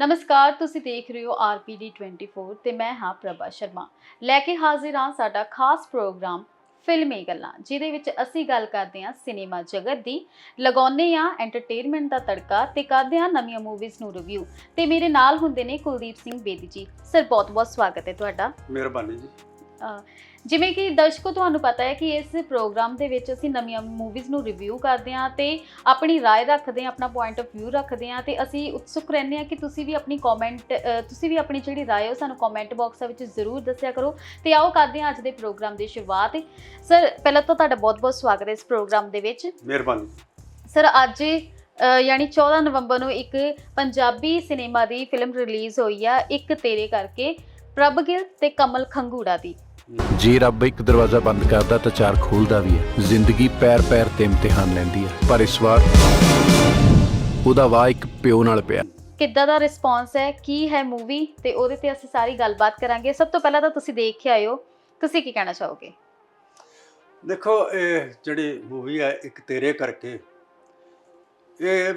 ਨਮਸਕਾਰ ਤੁਸੀਂ ਦੇਖ ਰਹੇ ਹੋ ਆਰਪੀਡੀ 24 ਤੇ ਮੈਂ ਹਾਂ ਪ੍ਰਭਾ ਸ਼ਰਮਾ। ਲੈ ਕੇ ਹਾਜ਼ਰ ਹਾਂ ਸਾਡਾ ਖਾਸ ਪ੍ਰੋਗਰਾਮ ਫਿਲਮੀ ਗੱਲਾਂ ਜਿਹਦੇ ਵਿੱਚ ਅਸੀਂ ਗੱਲ ਕਰਦੇ ਹਾਂ ਸਿਨੇਮਾ ਜਗਤ ਦੀ। ਲਗਾਉਂਦੇ ਹਾਂ ਐਂਟਰਟੇਨਮੈਂਟ ਦਾ ਤੜਕਾ ਤੇ ਕਰਦੇ ਹਾਂ ਨਵੀਆਂ ਮੂਵੀਜ਼ ਨੂੰ ਰਿਵਿਊ ਤੇ ਮੇਰੇ ਨਾਲ ਹੁੰਦੇ ਨੇ ਕੁਲਦੀਪ ਸਿੰਘ ਬੇਦੀ ਜੀ। ਸਰ ਬਹੁਤ ਬਹੁਤ ਸਵਾਗਤ ਹੈ ਤੁਹਾਡਾ। ਮਿਹਰਬਾਨੀ ਜੀ। ਜਿਵੇਂ ਕਿ ਦਰਸ਼ਕੋ ਤੁਹਾਨੂੰ ਪਤਾ ਹੈ ਕਿ ਇਸ ਪ੍ਰੋਗਰਾਮ ਦੇ ਵਿੱਚ ਅਸੀਂ ਨਵੀਆਂ ਮੂਵੀਜ਼ ਨੂੰ ਰਿਵਿਊ ਕਰਦੇ ਹਾਂ ਤੇ ਆਪਣੀ رائے ਰੱਖਦੇ ਹਾਂ ਆਪਣਾ ਪੁਆਇੰਟ ਆਫ View ਰੱਖਦੇ ਹਾਂ ਤੇ ਅਸੀਂ ਉਤਸੁਕ ਰਹਿੰਦੇ ਹਾਂ ਕਿ ਤੁਸੀਂ ਵੀ ਆਪਣੀ ਕਮੈਂਟ ਤੁਸੀਂ ਵੀ ਆਪਣੀ ਜਿਹੜੀ رائے ਹੈ ਉਹ ਸਾਨੂੰ ਕਮੈਂਟ ਬਾਕਸ ਵਿੱਚ ਜ਼ਰੂਰ ਦੱਸਿਆ ਕਰੋ ਤੇ ਆਓ ਕਰਦੇ ਹਾਂ ਅੱਜ ਦੇ ਪ੍ਰੋਗਰਾਮ ਦੀ ਸ਼ੁਰੂਆਤ ਸਰ ਪਹਿਲਾਂ ਤਾਂ ਤੁਹਾਡਾ ਬਹੁਤ-ਬਹੁਤ ਸਵਾਗਤ ਹੈ ਇਸ ਪ੍ਰੋਗਰਾਮ ਦੇ ਵਿੱਚ ਮਿਹਰਬਾਨੀ ਸਰ ਅੱਜ ਅ, ਯਾਨੀ 14 ਨਵੰਬਰ ਨੂੰ ਇੱਕ ਪੰਜਾਬੀ ਸਿਨੇਮਾ ਦੀ ਫਿਲਮ ਰਿਲੀਜ਼ ਹੋਈ ਆ ਇੱਕ ਤੇਰੇ ਕਰਕੇ ਪ੍ਰਭ ਗਿੱਲ ਤੇ ਕਮਲ ਖੰਗੂੜਾ ਦੀ ਜੇ ਰੱਬ ਇੱਕ ਦਰਵਾਜ਼ਾ ਬੰਦ ਕਰਦਾ ਤਾਂ ਚਾਰ ਖੋਲਦਾ ਵੀ ਹੈ। ਜ਼ਿੰਦਗੀ ਪੈਰ ਪੈਰ ਤੇ ਇਮਤਿਹਾਨ ਲੈਂਦੀ ਹੈ। ਪਰ ਇਸ ਵਾਰ ਉਹਦਾ ਵਾਹ ਇੱਕ ਪਿਓ ਨਾਲ ਪਿਆ। ਕਿੱਦਾਂ ਦਾ ਰਿਸਪੌਂਸ ਹੈ? ਕੀ ਹੈ ਮੂਵੀ? ਤੇ ਉਹਦੇ ਤੇ ਅਸੀਂ ਸਾਰੀ ਗੱਲਬਾਤ ਕਰਾਂਗੇ। ਸਭ ਤੋਂ ਪਹਿਲਾਂ ਤਾਂ ਤੁਸੀਂ ਦੇਖ ਕੇ ਆਇਓ। ਤੁਸੀਂ ਕੀ ਕਹਿਣਾ ਚਾਹੋਗੇ? ਦੇਖੋ ਇਹ ਜਿਹੜੀ ਮੂਵੀ ਹੈ ਇੱਕ ਤੇਰੇ ਕਰਕੇ। ਇਹ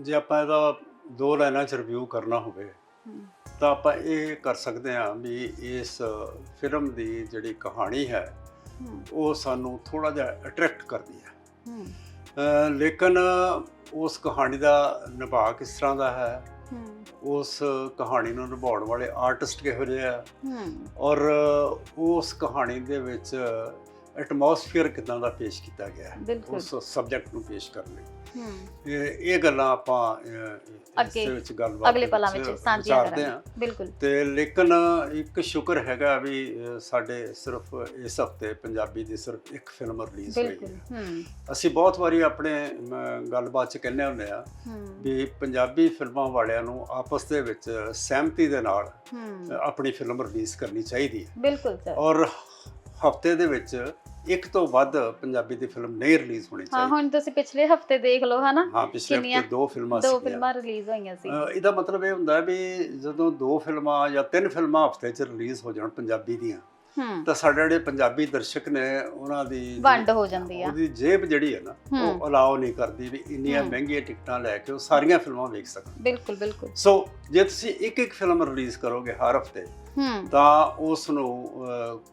ਜੇ ਆਪਾਂ ਇਹਦਾ ਦੋ ਲਾਈਨਾਂ ਚ ਰਿਵਿਊ ਕਰਨਾ ਹੋਵੇ ਤਾਂ ਆਪਾਂ ਇਹ ਕਰ ਸਕਦੇ ਹਾਂ ਵੀ ਇਸ ਫਿਲਮ ਦੀ ਜਿਹੜੀ ਕਹਾਣੀ ਹੈ ਉਹ ਸਾਨੂੰ ਥੋੜਾ ਜਿਹਾ ਅਟਰੈਕਟ ਕਰਦੀ ਹੈ। ਲੇਕਿਨ ਉਸ ਕਹਾਣੀ ਦਾ ਨਿਭਾ ਕਿਸ ਤਰ੍ਹਾਂ ਦਾ ਹੈ? ਉਸ ਕਹਾਣੀ ਨੂੰ ਨਿਭਾਉਣ ਵਾਲੇ ਆਰਟਿਸਟ ਕਿਹੋ ਜਿਹੇ ਆ? ਔਰ ਉਸ ਕਹਾਣੀ ਦੇ ਵਿੱਚ ਐਟਮੋਸਫੀਅਰ ਕਿਦਾਂ ਦਾ ਪੇਸ਼ ਕੀਤਾ ਗਿਆ ਹੈ? ਉਸ ਸਬਜੈਕਟ ਨੂੰ ਪੇਸ਼ ਕਰਨ ਲਈ। ਇਹ ਗੱਲਾਂ ਆਪਾਂ ਇਸ ਅੱਗੇ, ਵਿੱਚ ਗੱਲਬਾਤ ਅਗਲੇ ਪਲਾਂ ਵਿੱਚ ਸਾਂਝੀਆਂ ਕਰਾਂਗੇ। ਹਾਂ। ਬਿਲਕੁਲ। ਤੇ ਲੇਕਿਨ ਇੱਕ ਸ਼ੁਕਰ ਹੈਗਾ ਵੀ ਸਾਡੇ ਸਿਰਫ ਇਸ ਹਫ਼ਤੇ ਪੰਜਾਬੀ ਦੀ ਸਿਰਫ ਇੱਕ ਫਿਲਮ ਰਿਲੀਜ਼ ਹੋਈ ਹੈ। ਅਸੀਂ ਬਹੁਤ ਵਾਰੀ ਆਪਣੇ ਗੱਲਬਾਤ ਚ ਕਹਿੰਦੇ ਹੁੰਦੇ ਆ ਵੀ ਪੰਜਾਬੀ ਫਿਲਮਾਂ ਵਾਲਿਆਂ ਨੂੰ ਆਪਸ ਦੇ ਵਿੱਚ ਸਹਿਮਤੀ ਦੇ ਨਾਲ ਆਪਣੀ ਫਿਲਮ ਰਿਲੀਜ਼ ਕਰਨੀ ਚਾਹੀਦੀ ਹੈ। ਬਿਲਕੁਲ ਸਰ। ਔਰ ਹਫ਼ਤੇ ਦੇ ਵਿੱਚ ਇੱਕ ਤੋਂ ਵੱਧ ਪੰਜਾਬੀ ਦੀ ਫਿਲਮ ਨਹੀਂ ਰਿਲੀਜ਼ ਹੋਣੀ ਹਾਂ ਚਾਹੀਦੀ ਹੁਣ ਤੁਸੀਂ ਪਿਛਲੇ ਹਫ਼ਤੇ ਦੇਖ ਲਓ ਹਨਾ ਹਾਂ ਪਿਛਲੇ ਕਿੰਨੀਆਂ? ਹਫ਼ਤੇ ਦੋ ਫਿਲਮਾਂ ਦੋ ਸੀਗੀਆਂ। ਫਿਲਮਾਂ ਰਿਲੀਜ਼ ਹੋਈਆਂ ਸੀ ਇਹਦਾ ਮਤਲਬ ਇਹ ਹੁੰਦਾ ਵੀ ਜਦੋਂ ਦੋ ਫਿਲਮਾਂ ਜਾਂ ਤਿੰਨ ਫਿਲਮਾਂ ਹਫ਼ਤੇ 'ਚ ਰਿਲੀਜ਼ ਹੋ ਜਾਣ ਪੰਜਾਬੀ ਦੀਆਂ ਹੂੰ ਤਾਂ ਸਾਡੇ ਜਿਹੜੇ ਪੰਜਾਬੀ ਦਰਸ਼ਕ ਨੇ ਉਹਨਾਂ ਦੀ ਵੰਡ ਹੋ ਜਾਂਦੀ ਆ ਉਹਦੀ ਜੇਬ ਜਿਹੜੀ ਹੈ ਨਾ। ਉਹ ਅਲਾਉ ਨਹੀਂ ਕਰਦੀ ਵੀ ਇੰਨੀਆਂ ਹੂੰ। ਮਹਿੰਗੀਆਂ ਟਿਕਟਾਂ ਲੈ ਕੇ ਉਹ ਸਾਰੀਆਂ ਫਿਲਮਾਂ ਵੇਖ ਸਕਣ ਬਿਲਕੁਲ ਬਿਲਕੁਲ ਸੋ ਜੇ ਤੁਸੀਂ ਇੱਕ ਇੱਕ ਫਿਲਮ ਰਿਲੀਜ਼ ਕਰੋਗੇ ਹਰ ਹਫ਼ਤੇ ਹੂੰ ਤਾਂ ਉਸ ਨੂੰ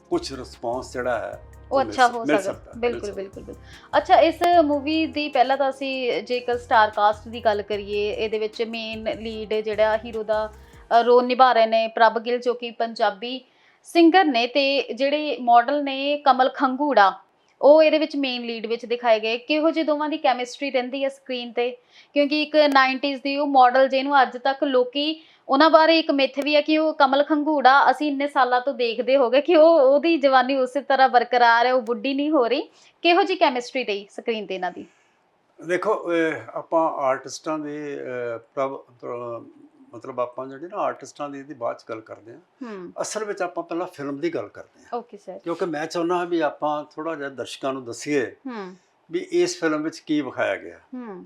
ਕੁਝ ਰਿਸਪੌਂਸ ਜਿਹੜਾ ਹੈ ਉਹ ਅੱਛਾ ਹੋ ਸਕਦਾ। ਬਿਲਕੁਲ ਬਿਲਕੁਲ। ਅੱਛਾ ਇਸ ਮੂਵੀ ਦੀ ਪਹਿਲਾਂ ਤਾਂ ਅਸੀਂ ਜੇਕਰ ਸਟਾਰ ਕਾਸਟ ਦੀ ਗੱਲ ਕਰੀਏ ਇਹਦੇ ਵਿੱਚ ਮੇਨ ਲੀਡ ਜਿਹੜਾ ਹੀਰੋ ਦਾ ਰੋਲ ਨਿਭਾ ਰਹੇ ਨੇ ਪ੍ਰਭ ਗਿੱਲ ਜੋ ਕਿ ਪੰਜਾਬੀ ਸਿੰਗਰ ਨੇ ਤੇ ਜਿਹੜੇ ਮਾਡਲ ਨੇ ਕਮਲ ਖੰਗੂੜਾ ਉਹ ਇਹਦੇ ਵਿੱਚ ਮੇਨ ਲੀਡ ਵਿੱਚ ਦਿਖਾਏ ਗਏ ਕਿਹੋ ਜਿਹੇ ਦੋਵਾਂ ਦੀ ਕੈਮਿਸਟਰੀ ਰਹਿੰਦੀ ਹੈ ਸਕਰੀਨ ਤੇ ਕਿਉਂਕਿ ਇੱਕ 90s ਦੀ ਉਹ ਮਾਡਲ ਜਿਹਨੂੰ ਅੱਜ ਤੱਕ ਲੋਕੀ ਉਹਨਾਂ ਬਾਰੇ ਇੱਕ ਮਿੱਥ ਵੀ ਹੈ ਕਿ ਉਹ ਕਮਲ ਖੰਗੂੜਾ ਅਸੀਂ ਇੰਨੇ ਸਾਲਾਂ ਤੋਂ ਦੇਖਦੇ ਹੋਗੇ ਕਿ ਉਹ ਉਹਦੀ ਜਵਾਨੀ ਉਸੇ ਤਰ੍ਹਾਂ ਬਰਕਰਾਰ ਹੈ ਉਹ ਬੁੱਢੀ ਨਹੀਂ ਹੋ ਰਹੀ। ਕਿਹੋ ਜੀ ਕੈਮਿਸਟਰੀ ਰਹੀ ਸਕਰੀਨ ਤੇ ਇਹਨਾਂ ਦੀ? ਦੇਖੋ ਆਪਾਂ ਆਰਟਿਸਟਾਂ ਦੇ ਮਤਲਬ ਆਪਾਂ ਜਿਹੜੇ ਨਾ ਆਰਟਿਸਟਾਂ ਦੀ ਇਹਦੀ ਬਾਅਦ ਚ ਗੱਲ ਕਰਦੇ ਹੂੰ। ਅਸਲ ਵਿੱਚ ਆਪਾਂ ਪਹਿਲਾਂ ਫਿਲਮ ਦੀ ਗੱਲ ਕਰਦੇ ਹਾਂ। ਓਕੇ ਸਰ ਕਿਉਂਕਿ ਮੈਂ ਚਾਹੁੰਦਾ ਹਾਂ ਵੀ ਆਪਾਂ ਥੋੜਾ ਜਿਹਾ ਦਰਸ਼ਕਾਂ ਨੂੰ ਦਸੀਏ ਵੀ ਇਸ ਫਿਲਮ ਵਿੱਚ ਕੀ ਵਿਖਾਇਆ ਗਿਆ। ਹੂੰ।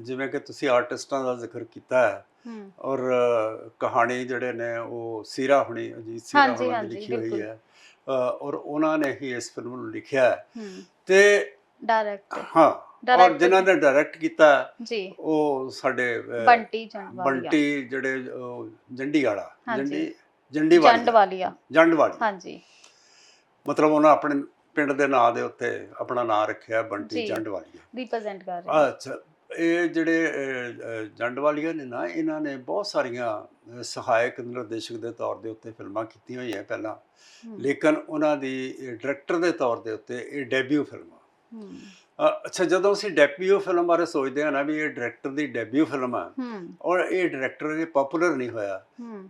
ਜਿਵੇਂ ਕਿ ਤੁਸੀਂ ਆਰਟਿਸਟਾਂ ਦਾ ਜ਼ਿਕਰ ਕੀਤਾ ਹੈ ਔਰ ਕਹਾਣੀ ਜਿਹੜੇ ਨੇ ਉਹ ਸੀਰਾ ਹੁਣੀ ਅਜੀਤ ਸੀਰਾ ਹੁਣੀ ਲਿਖੀ ਹੋਈ। ਹੈ। ਔਰ ਉਹਨਾਂ ਨੇ ਹੀ ਇਸ ਫਿਲਮ ਨੂੰ ਲਿਖਿਆ ਤੇ ਡਾਇਰੈਕਟ ਹਾਂ ਔਰ ਜਿਨ੍ਹਾਂ ਨੇ ਡਾਇਰੈਕਟ ਕੀਤਾ ਜੀ। ਉਹ ਸਾਡੇ ਬੰਟੀ ਜੰਡਵਾਲੀਆ। ਬੰਟੀ ਜਿਹੜੇ ਜੰਡੀ ਵਾਲਾ। ਜੰਡੀ ਜੰਡੀ ਵਾਲੀ ਜੰਡਵਾਲੀਆ। ਜੰਡ ਵਾਲੀ ਹਾਂਜੀ। ਮਤਲਬ ਉਹਨਾਂ ਆਪਣੇ ਪਿੰਡ ਦੇ ਨਾਂ ਦੇ ਉੱਤੇ ਆਪਣਾ ਨਾਂ ਰੱਖਿਆ ਬੰਟੀ ਜੀ। ਜੰਡ ਵਾਲੀ ਰਿਪਰੈਜ਼ੈਂਟ ਕਰ ਰਹੇ ਅੱਛਾ ਇਹ ਜਿਹੜੇ ਜੰਡ ਵਾਲੀਆਂ ਨੇ ਨਾ ਇਹਨਾਂ ਨੇ ਬਹੁਤ ਸਾਰੀਆਂ ਸਹਾਇਕ ਨਿਰਦੇਸ਼ਕ ਦੇ ਤੌਰ ਦੇ ਉੱਤੇ ਫਿਲਮਾਂ ਕੀਤੀਆਂ ਹੋਈਆਂ ਪਹਿਲਾਂ। ਲੇਕਿਨ ਉਹਨਾਂ ਦੀ ਡਾਇਰੈਕਟਰ ਦੇ ਤੌਰ ਦੇ ਉੱਤੇ ਇਹ ਡੈਬਿਊ ਫਿਲਮ। ਆ ਅੱਛਾ ਜਦੋਂ ਅਸੀਂ ਡੈਬਿਊ ਫਿਲਮ ਬਾਰੇ ਸੋਚਦੇ ਹਾਂ ਨਾ ਵੀ ਇਹ ਡਾਇਰੈਕਟਰ ਦੀ ਡੈਬਿਊ ਫਿਲਮ ਆ ਔਰ ਇਹ ਡਾਇਰੈਕਟਰ ਇਹ ਪਪੂਲਰ ਨਹੀਂ ਹੋਇਆ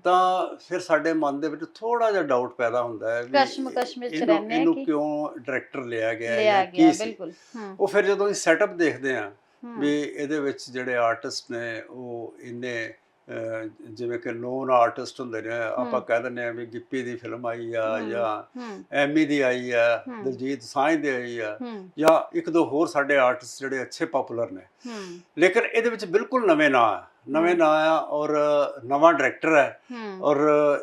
ਤਾਂ ਫਿਰ ਸਾਡੇ ਮਨ ਦੇ ਵਿੱਚ ਥੋੜਾ ਜਿਹਾ ਡਾਊਟ ਪੈਦਾ ਹੁੰਦਾ ਹੈ ਵੀ ਕਸ਼ਮਕਸ਼ ਵਿੱਚ ਰਹਿੰਦੇ ਇਹਨੂੰ ਕਿ- ਕਿਉਂ ਡਾਇਰੈਕਟਰ ਲਿਆ ਗਿਆ ਹੈ ਲਿਆ ਗਿਆ ਬਿਲਕੁਲ ਉਹ ਫਿਰ ਜਦੋਂ ਅਸੀਂ ਸੈਟਅਪ ਦੇਖਦੇ ਹੂੰ, ਵੀ ਇਹਦੇ ਵਿੱਚ ਜਿਹੜੇ ਆਰਟਿਸਟ ਨੇ ਉਹ ਇੰਨੇ ਜਿਵੇਂ ਕਿ ਨੋਨ ਆਰਟਿਸਟ ਹੁੰਦੇ ਨੇ ਆਪਾਂ। ਕਹਿ ਦਿੰਦੇ ਆ ਵੀ ਗਿੱਪੀ ਦੀ ਫਿਲਮ ਆਈ ਆ ਜਾਂ ਐਮੀ ਦੀ ਆਈ ਆ। ਦਲਜੀਤ ਸਾਂਝ ਦੀ ਆਈ ਆ ਜਾਂ ਇੱਕ ਦੋ ਹੋਰ ਸਾਡੇ ਆਰਟਿਸਟ ਜਿਹੜੇ ਅੱਛੇ ਪਪੂਲਰ ਨੇ। ਲੇਕਿਨ ਇਹਦੇ ਵਿੱਚ ਬਿਲਕੁਲ ਨਵੇਂ ਨਾਂ ਆ। ਨਵੇਂ। ਨਾਂ ਆ ਔਰ ਨਵਾਂ ਡਾਇਰੈਕਟਰ ਹੂੰ। ਔਰ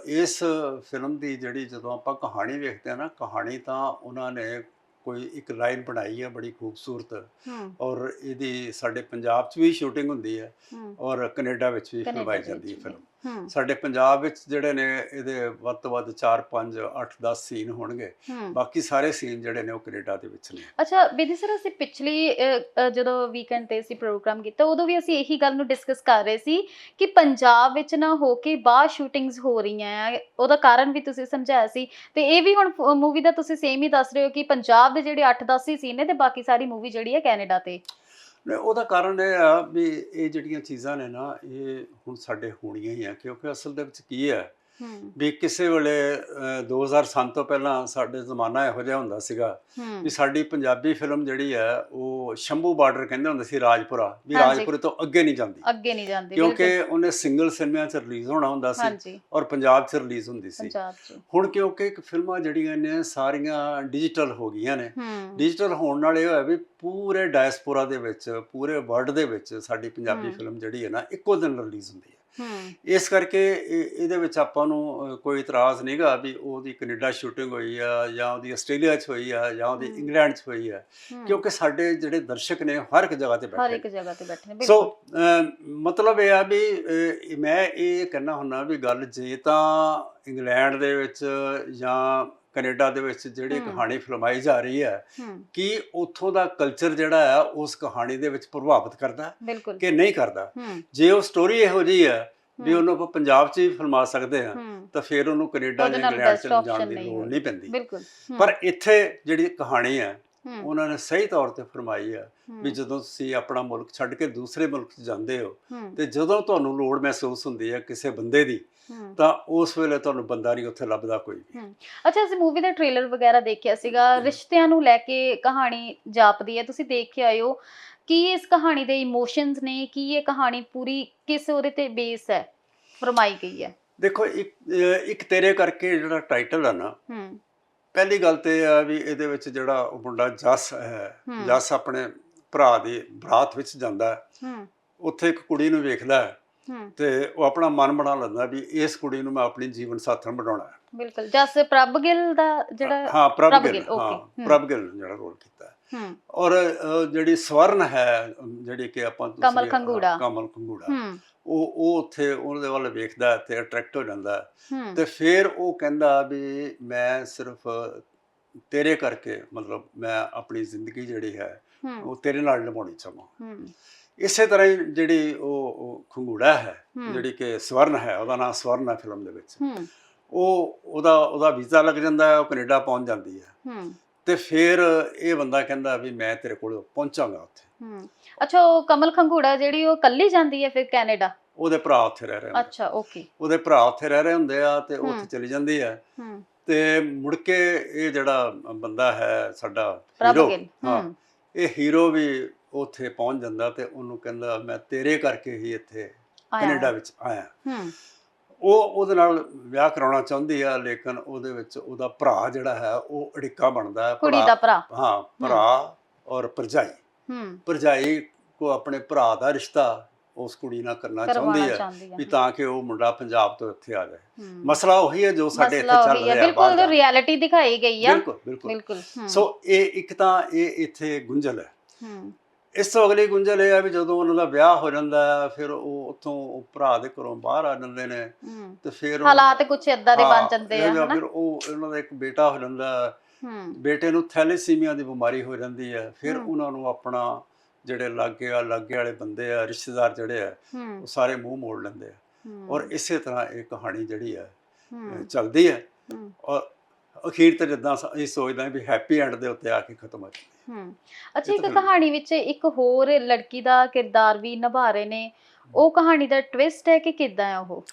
ਇਸ ਫਿਲਮ ਦੀ ਜਿਹੜੀ ਜਦੋਂ ਆਪਾਂ ਕਹਾਣੀ ਵੇਖਦੇ ਆ ਨਾ ਕਹਾਣੀ ਤਾਂ ਉਹਨਾਂ ਨੇ ਕੋਈ ਇੱਕ ਲਾਈਨ ਬਣਾਈ ਹੈ ਬੜੀ ਖੂਬਸੂਰਤ। ਔਰ ਇਹਦੀ ਸਾਡੇ ਪੰਜਾਬ 'ਚ ਵੀ ਸ਼ੂਟਿੰਗ ਹੁੰਦੀ ਹੈ। ਔਰ ਕੈਨੇਡਾ ਵਿੱਚ ਵੀ ਫਿਲਮਾਈ ਜਾਂਦੀ ਹੈ ਫਿਲਮ। ਸਾਡੇ ਪੰਜਾਬ ਵਿੱਚ ਜਿਹੜੇ ਨੇ ਇਹਦੇ ਵੱਧ ਤੋਂ ਵੱਧ 4 5 8 10 ਸੀਨ ਹੋਣਗੇ। ਬਾਕੀ ਸਾਰੇ ਸੀਨ ਜਿਹੜੇ ਨੇ ਉਹ ਕੈਨੇਡਾ ਦੇ ਵਿੱਚ ਨੇ। ਅੱਛਾ ਬੇਦੀ ਸਰ ਅਸੀਂ ਪਿਛਲੀ ਜਦੋਂ ਵੀਕਐਂਡ ਤੇ ਅਸੀਂ ਪ੍ਰੋਗਰਾਮ ਕੀਤਾ ਉਦੋਂ ਵੀ ਅਸੀਂ ਇਹੀ ਗੱਲ ਨੂੰ ਡਿਸਕਸ ਕਰ ਰਹੇ ਸੀ ਕਿ ਪੰਜਾਬ ਵਿੱਚ ਨਾ ਹੋ ਕੇ ਬਾਹਰ ਸ਼ੂਟਿੰਗਸ ਹੋ ਰਹੀਆਂ ਆ ਉਹਦਾ ਕਾਰਨ ਵੀ ਤੁਸੀਂ ਸਮਝਾਇਆ ਸੀ। ਤੇ ਇਹ ਵੀ ਹੁਣ ਮੂਵੀ ਦਾ ਤੁਸੀਂ ਸੇਮ ਹੀ ਦੱਸ ਰਹੇ ਹੋ ਕਿ ਪੰਜਾਬ ਦੇ ਜਿਹੜੇ 8-10 ਹੀ ਸੀਨ ਨੇ ਤੇ ਬਾਕੀ ਸਾਰੀ ਮੂਵੀ ਜਿਹੜੀ ਹੈ ਕੈਨੇਡਾ ਤੇ। ਉਹਦਾ ਕਾਰਨ ਇਹ ਆ ਵੀ ਇਹ ਜਿਹੜੀਆਂ ਚੀਜ਼ਾਂ ਨੇ ਨਾ, ਇਹ ਹੁਣ ਸਾਡੇ ਹੋਣੀਆਂ ਹੀ ਆ, ਕਿਉਂਕਿ ਅਸਲ ਦੇ ਵਿੱਚ ਕੀ ਹੈ ਵੀ ਕਿਸੇ ਵੇਲੇ ਅ, 2007 ਤੋਂ ਪਹਿਲਾਂ ਸਾਡੇ ਜ਼ਮਾਨਾ ਇਹੋ ਜਿਹਾ ਹੁੰਦਾ ਸੀਗਾ ਵੀ ਸਾਡੀ ਪੰਜਾਬੀ ਫਿਲਮ ਜਿਹੜੀ ਹੈ ਉਹ ਸ਼ੰਭੂ ਬਾਰਡਰ ਕਹਿੰਦੇ ਹੁੰਦੇ ਸੀ ਰਾਜਪੁਰਾ ਵੀ। ਰਾਜਪੁਰੇ ਤੋਂ ਅੱਗੇ ਨਹੀਂ ਜਾਂਦੀ। ਅੱਗੇ ਨਹੀਂ ਜਾਂਦੇ ਕਿਉਂਕਿ ਉਹਨੇ ਸਿੰਗਲ ਸਿਨੇਮਿਆਂ 'ਚ ਰਿਲੀਜ਼ ਹੋਣਾ ਹੁੰਦਾ ਸੀ ਔਰ ਪੰਜਾਬ 'ਚ ਰਿਲੀਜ਼ ਹੁੰਦੀ ਸੀ। ਹੁਣ ਕਿਉਂਕਿ ਇੱਕ ਫਿਲਮਾਂ ਜਿਹੜੀਆਂ ਨੇ ਸਾਰੀਆਂ ਡਿਜੀਟਲ ਹੋ ਗਈਆਂ ਨੇ। ਡਿਜੀਟਲ ਹੋਣ ਨਾਲ ਇਹ ਹੋਇਆ ਵੀ ਪੂਰੇ ਡਾਇਸਪੋਰਾ ਦੇ ਵਿੱਚ ਪੂਰੇ ਵਰਲਡ ਦੇ ਵਿੱਚ ਸਾਡੀ ਪੰਜਾਬੀ। ਫਿਲਮ ਜਿਹੜੀ ਹੈ ਨਾ ਇੱਕੋ ਦਿਨ ਰਿਲੀਜ਼ ਹੁੰਦੀ ਹੂੰ। ਇਸ ਕਰਕੇ ਇਹ- ਇਹਦੇ ਵਿੱਚ ਆਪਾਂ ਨੂੰ ਕੋਈ ਇਤਰਾਜ਼ ਨਹੀਂਗਾ ਵੀ ਉਹਦੀ ਕੈਨੇਡਾ ਸ਼ੂਟਿੰਗ ਹੋਈ ਆ ਜਾਂ ਉਹਦੀ ਆਸਟ੍ਰੇਲੀਆ 'ਚ ਹੋਈ ਆ ਜਾਂ ਉਹਦੀ। ਇੰਗਲੈਂਡ 'ਚ ਹੋਈ ਆ। ਕਿਉਂਕਿ ਸਾਡੇ ਜਿਹੜੇ ਦਰਸ਼ਕ ਨੇ ਹਰ ਇੱਕ ਜਗ੍ਹਾ ਤੇ ਹਰ ਬੈਠੇ ਇੱਕ ਨੇ ਜਗ੍ਹਾ ਤੇ ਬੈਠੇ ਨੇ ਸੋ ਮਤਲਬ ਇਹ ਆ ਵੀ ਮੈਂ ਇਹ ਕਹਿਣਾ ਹੁੰਦਾ ਵੀ ਗੱਲ ਜੇ ਤਾਂ ਇੰਗਲੈਂਡ ਦੇ ਵਿੱਚ ਜਾਂ ਕੈਨੇਡਾ ਦੇ ਵਿੱਚ ਜਿਹੜੀ। ਕਹਾਣੀ ਫਿਲਮਾਈ ਜਾ ਰਹੀ ਹੈ ਕਿ ਉੱਥੋਂ ਦਾ ਕਲਚਰ ਜਿਹੜਾ ਹੈ ਉਸ ਕਹਾਣੀ ਦੇ ਵਿੱਚ ਪ੍ਰਭਾਵਿਤ ਕਰਦਾ ਕਿ ਨਹੀਂ ਕਰਦਾ। ਜੇ ਉਹ ਸਟੋਰੀ ਇਹੋ ਜਿਹੀ ਹੈ ਵੀ ਉਹਨੂੰ ਆਪਾਂ ਪੰਜਾਬ 'ਚ ਵੀ ਫਿਲਮਾ ਸਕਦੇ ਹਾਂ ਤਾਂ ਫਿਰ ਉਹਨੂੰ ਕੈਨੇਡਾ ਜਾਂ ਇੰਗਲੈਂਡ 'ਚ ਜਾਣ ਦੀ ਲੋੜ। ਨਹੀਂ ਪੈਂਦੀ। ਪਰ ਇੱਥੇ ਜਿਹੜੀ ਕਹਾਣੀ ਹੈ ਉਹਨਾਂ ਨੇ ਸਹੀ ਤੌਰ ਤੇ ਫਰਮਾਈ ਹੈ ਹੂੰ, ਵੀ ਜਦੋਂ ਤੁਸੀਂ ਆਪਣਾ ਮੁਲਕ ਛੱਡ ਕੇ ਦੂਸਰੇ ਮੁਲਕ 'ਚ ਜਾਂਦੇ ਹੋ। ਤੇ ਜਦੋਂ ਤੁਹਾਨੂੰ ਲੋੜ ਮਹਿਸੂਸ ਹੁੰਦੀ ਹੈ ਕਿਸੇ ਬੰਦੇ ਦੀ। ਤਾਂ ਉਸ ਵੇਲੇ ਤੁਹਾਨੂੰ ਬੰਦਾ ਨਹੀਂ ਉੱਥੇ ਲੱਭਦਾ ਕੋਈ। ਵੀ ਅੱਛਾ ਅਸੀਂ ਮੂਵੀ ਦਾ ਟ੍ਰੇਲਰ ਵਗੈਰਾ ਦੇਖਿਆ ਸੀਗਾ। ਰਿਸ਼ਤਿਆਂ ਨੂੰ ਲੈ ਕੇ ਕਹਾਣੀ ਜਾਪਦੀ ਹੈ। ਤੁਸੀਂ ਦੇਖ ਕੇ ਹੋ ਕੀ ਇਸ ਕਹਾਣੀ ਦੇ ਇਮੋਸ਼ਨਸ ਨੇ? ਕੀ ਇਹ ਕਹਾਣੀ ਪੂਰੀ ਕਿਸ ਉਹਦੇ ਤੇ ਬੇਸ ਹੈ? ਫਰਮਾਈ ਗਈ ਹੈ। ਦੇਖੋ ਇੱਕ ਇੱਕ ਤੇਰੇ ਕਰਕੇ ਜਿਹੜਾ ਟਾਈਟਲ ਹੈ ਨਾ ਹੂੰ। ਪਹਿਲੀ ਗੱਲ ਤੇ ਆ ਵੀ ਇਹਦੇ ਵਿੱਚ ਜਿਹੜਾ ਉਹ ਮੁੰਡਾ ਜੱਸ ਹੈ। ਜੱਸ ਆਪਣੇ ਭਰਾ ਦੀ ਬਰਾਤ ਵਿੱਚ ਜਾਂਦਾ ਹੈ। ਹੂੰ। ਉੱਥੇ ਇੱਕ ਕੁੜੀ ਨੂੰ ਵੇਖਦਾ ਹੂੰ। ਤੇ ਉਹ ਆਪਣਾ ਮਨ ਬਣਾ ਲੈਂਦਾ ਵੀ ਇਸ ਕੁੜੀ ਨੂੰ ਮੈਂ ਆਪਣੀ ਜੀਵਨ ਸਾਥਣ ਬਣਾਉਣਾ ਹੈ। ਬਿਲਕੁਲ ਜਸ ਪ੍ਰਭ ਗਿੱਲ ਦਾ ਜਿਹੜਾ ਹਾਂ ਪ੍ਰਭ ਗਿੱਲ ਹਾਂ। ਪ੍ਰਭ ਗਿੱਲ ਜਿਹੜਾ ਰੋਲ ਕੀਤਾ ਹੈ। ਔਰ ਜਿਹੜੀ ਸਵਰਨ ਹੈ ਜਿਹੜੀ ਕਿ ਆਪਾਂ ਕਮਲ ਖੰਗੂੜਾ। ਕਮਲ ਖੰਗੂੜਾ। ਉਹ ਉਹ ਉੱਥੇ ਉਹਦੇ ਵੱਲ ਵੇਖਦਾ ਤੇ ਅਟਰੈਕਟ ਹੋ ਜਾਂਦਾ ਤੇ ਫਿਰ ਉਹ ਕਹਿੰਦਾ ਵੀ ਮੈਂ ਸਿਰਫ ਤੇਰੇ ਕਰਕੇ ਮਤਲਬ ਮੈਂ ਆਪਣੀ ਜ਼ਿੰਦਗੀ ਜਿਹੜੀ ਹੈ ਉਹ ਤੇਰੇ ਨਾਲ ਨਿਭਾਉਣੀ ਚਾਹਾਂ ਹੂੰ। ਇਸੇ ਤਰ੍ਹਾਂ ਹੀ ਜਿਹੜੀ ਉਹ ਖੰਗੂੜਾ ਹੈ। ਜਿਹੜੀ ਕਿ ਸਵਰਨ ਹੈ ਉਹਦਾ ਨਾਮ ਸਵਰਨ ਹੈ ਫਿਲਮ ਦੇ ਵਿੱਚ। ਉਹ ਉਹਦਾ ਉਹਦਾ ਵੀਜ਼ਾ ਲੱਗ ਜਾਂਦਾ ਹੈ ਉਹ ਕੈਨੇਡਾ ਪਹੁੰਚ ਜਾਂਦੀ ਹੈ। ਤੇ ਫਿਰ ਇਹ ਬੰਦਾ ਕਹਿੰਦਾ ਵੀ ਮੈਂ ਤੇਰੇ ਕੋਲ ਪਹੁੰਚਾਂਗਾ ਉੱਥੇ। ਹੂੰ। ਅੱਛਾ ਉਹ ਕਮਲ ਖੰਗੂੜਾ ਜਿਹੜੀ ਉਹ ਕੱਲੀ ਜਾਂਦੀ ਹੈ ਫਿਰ ਕੈਨੇਡਾ? ਉਹਦੇ ਭਰਾ ਉੱਥੇ ਰਹਿ ਰਹੇ ਹੁੰਦੇ ਅੱਛਾ ਓਕੇ। ਉਹਦੇ ਭਰਾ ਉੱਥੇ ਰਹਿ ਰਹੇ ਹੁੰਦੇ ਆ ਤੇ। ਉੱਥੇ ਚਲੀ ਜਾਂਦੀ ਹੈ। ਹੂੰ। ਤੇ ਮੁੜ ਕੇ ਇਹ ਜਿਹੜਾ ਬੰਦਾ ਹੈ ਸਾਡਾ ਹੀਰੋ ਹੂੰ। ਇਹ ਹੀਰੋ ਵੀ ਉੱਥੇ ਪਹੁੰਚ ਜਾਂਦਾ ਤੇ ਉਹਨੂੰ ਕਹਿੰਦਾ ਮੈਂ ਤੇਰੇ ਕਰਕੇ ਹੀ ਇੱਥੇ ਕੈਨੇਡਾ। ਵਿੱਚ ਆਇਆ। ਹੂੰ। ਉਹ ਉਹਦੇ ਨਾਲ ਵਿਆਹ ਕਰਾਉਣਾ ਚਾਹੁੰਦੀ ਆ ਲੇਕਿਨ ਉਹਦੇ ਵਿੱਚ ਉਹਦਾ ਭਰਾ ਜਿਹੜਾ ਹੈ ਉਹ ਅੜਿੱਕਾ ਬਣਦਾ ਹੈ ਕੁੜੀ ਦਾ ਭਰਾ। ਹਾਂ ਭਰਾ ਔਰ ਭਰਜਾਈ। ਹੂੰ। ਭਰਜਾਈ ਕੋ ਆਪਣੇ ਭਰਾ ਦਾ ਰਿਸ਼ਤਾ ਉਸ ਕੁੜੀ ਨਾਲ ਕਰਨਾ ਚਾਹੁੰਦੀ ਹੈ ਵੀ ਤਾਂ ਕਿ ਉਹ ਮੁੰਡਾ ਪੰਜਾਬ ਤੋਂ ਇੱਥੇ ਆ ਜਾਏ। ਮਸਲਾ ਉਹੀ ਹੈ ਜੋ ਸਾਡੇ ਇੱਥੇ ਚੱਲ ਉਹੀ ਹੈ। ਰਿਹਾ ਬਿਲਕੁਲ। ਰਿਐਲਿਟੀ ਦਿਖਾਈ ਗਈ ਆ। ਬਿਲਕੁਲ ਬਿਲਕੁਲ। ਸੋ ਇਹ ਇੱਕ ਤਾਂ ਇਹ ਇੱਥੇ ਗੁੰਝਲ ਹੈ। ਹੂੰ। ਇਸ ਤੋਂ ਅਗਲੀ ਗੁੰਝਲ ਇਹ ਹੈ ਵੀ ਜਦੋਂ ਉਹਨਾਂ ਦਾ ਵਿਆਹ ਹੋ ਜਾਂਦਾ ਹੈ ਫਿਰ ਉਹ ਉੱਥੋਂ ਭਰਾ ਦੇ ਘਰੋਂ ਬਾਹਰ ਆ ਜਾਂਦੇ ਨੇ ਤੇ ਫਿਰ ਹਾਲਾਤ ਕੁਝ ਏਦਾਂ ਦੇ ਬਣ ਜਾਂਦੇ ਆ ਹਨਾ? ਫਿਰ ਉਹ ਉਹਨਾਂ ਦਾ ਇੱਕ ਬੇਟਾ ਹੋ ਜਾਂਦਾ। ਬੇਟੇ ਨੂੰ ਥੈਲੇਸੀਮੀਆ ਦੀ ਬਿਮਾਰੀ ਹੋ ਜਾਂਦੀ ਹੈ ਫਿਰ। ਉਹਨਾਂ ਨੂੰ ਆਪਣਾ ਜਿਹੜੇ ਲਾਗੇ ਆ ਲਾਗੇ ਵਾਲੇ ਬੰਦੇ ਆ ਰਿਸ਼ਤੇਦਾਰ ਜਿਹੜੇ ਆ ਉਹ ਸਾਰੇ ਮੂੰਹ ਮੋੜ ਲੈਂਦੇ ਆ। ਔਰ ਇਸੇ ਤਰ੍ਹਾਂ ਇਹ ਕਹਾਣੀ ਜਿਹੜੀ ਹੈ। ਚੱਲਦੀ ਹੈ। ਔਰ ਅਖੀਰ ਤੇ ਜਿੱਦਾਂ ਅਸੀਂ ਸੋਚਦੇ ਵੀ ਹੈਪੀ ਐਂਡ ਦੇ ਉੱਤੇ ਆ ਕੇ ਖਤਮ ਹੋ ਜਾਂਦੀ। ਹੈ। ਅੱਛਾ ਇੱਕ ਕਹਾਣੀ ਵਿੱਚ ਇੱਕ ਹੋਰ ਲੜਕੀ ਦਾ ਕਿਰਦਾਰ ਵੀ ਨਿਭਾ ਰਹੇ ਨੇ। ਉਹ ਕਹਾਣੀ ਦਾ ਟਵਿਸਟ ਹੈ ਕਿ ਕਿੱਦਾਂ ਹੈ ਉਹ?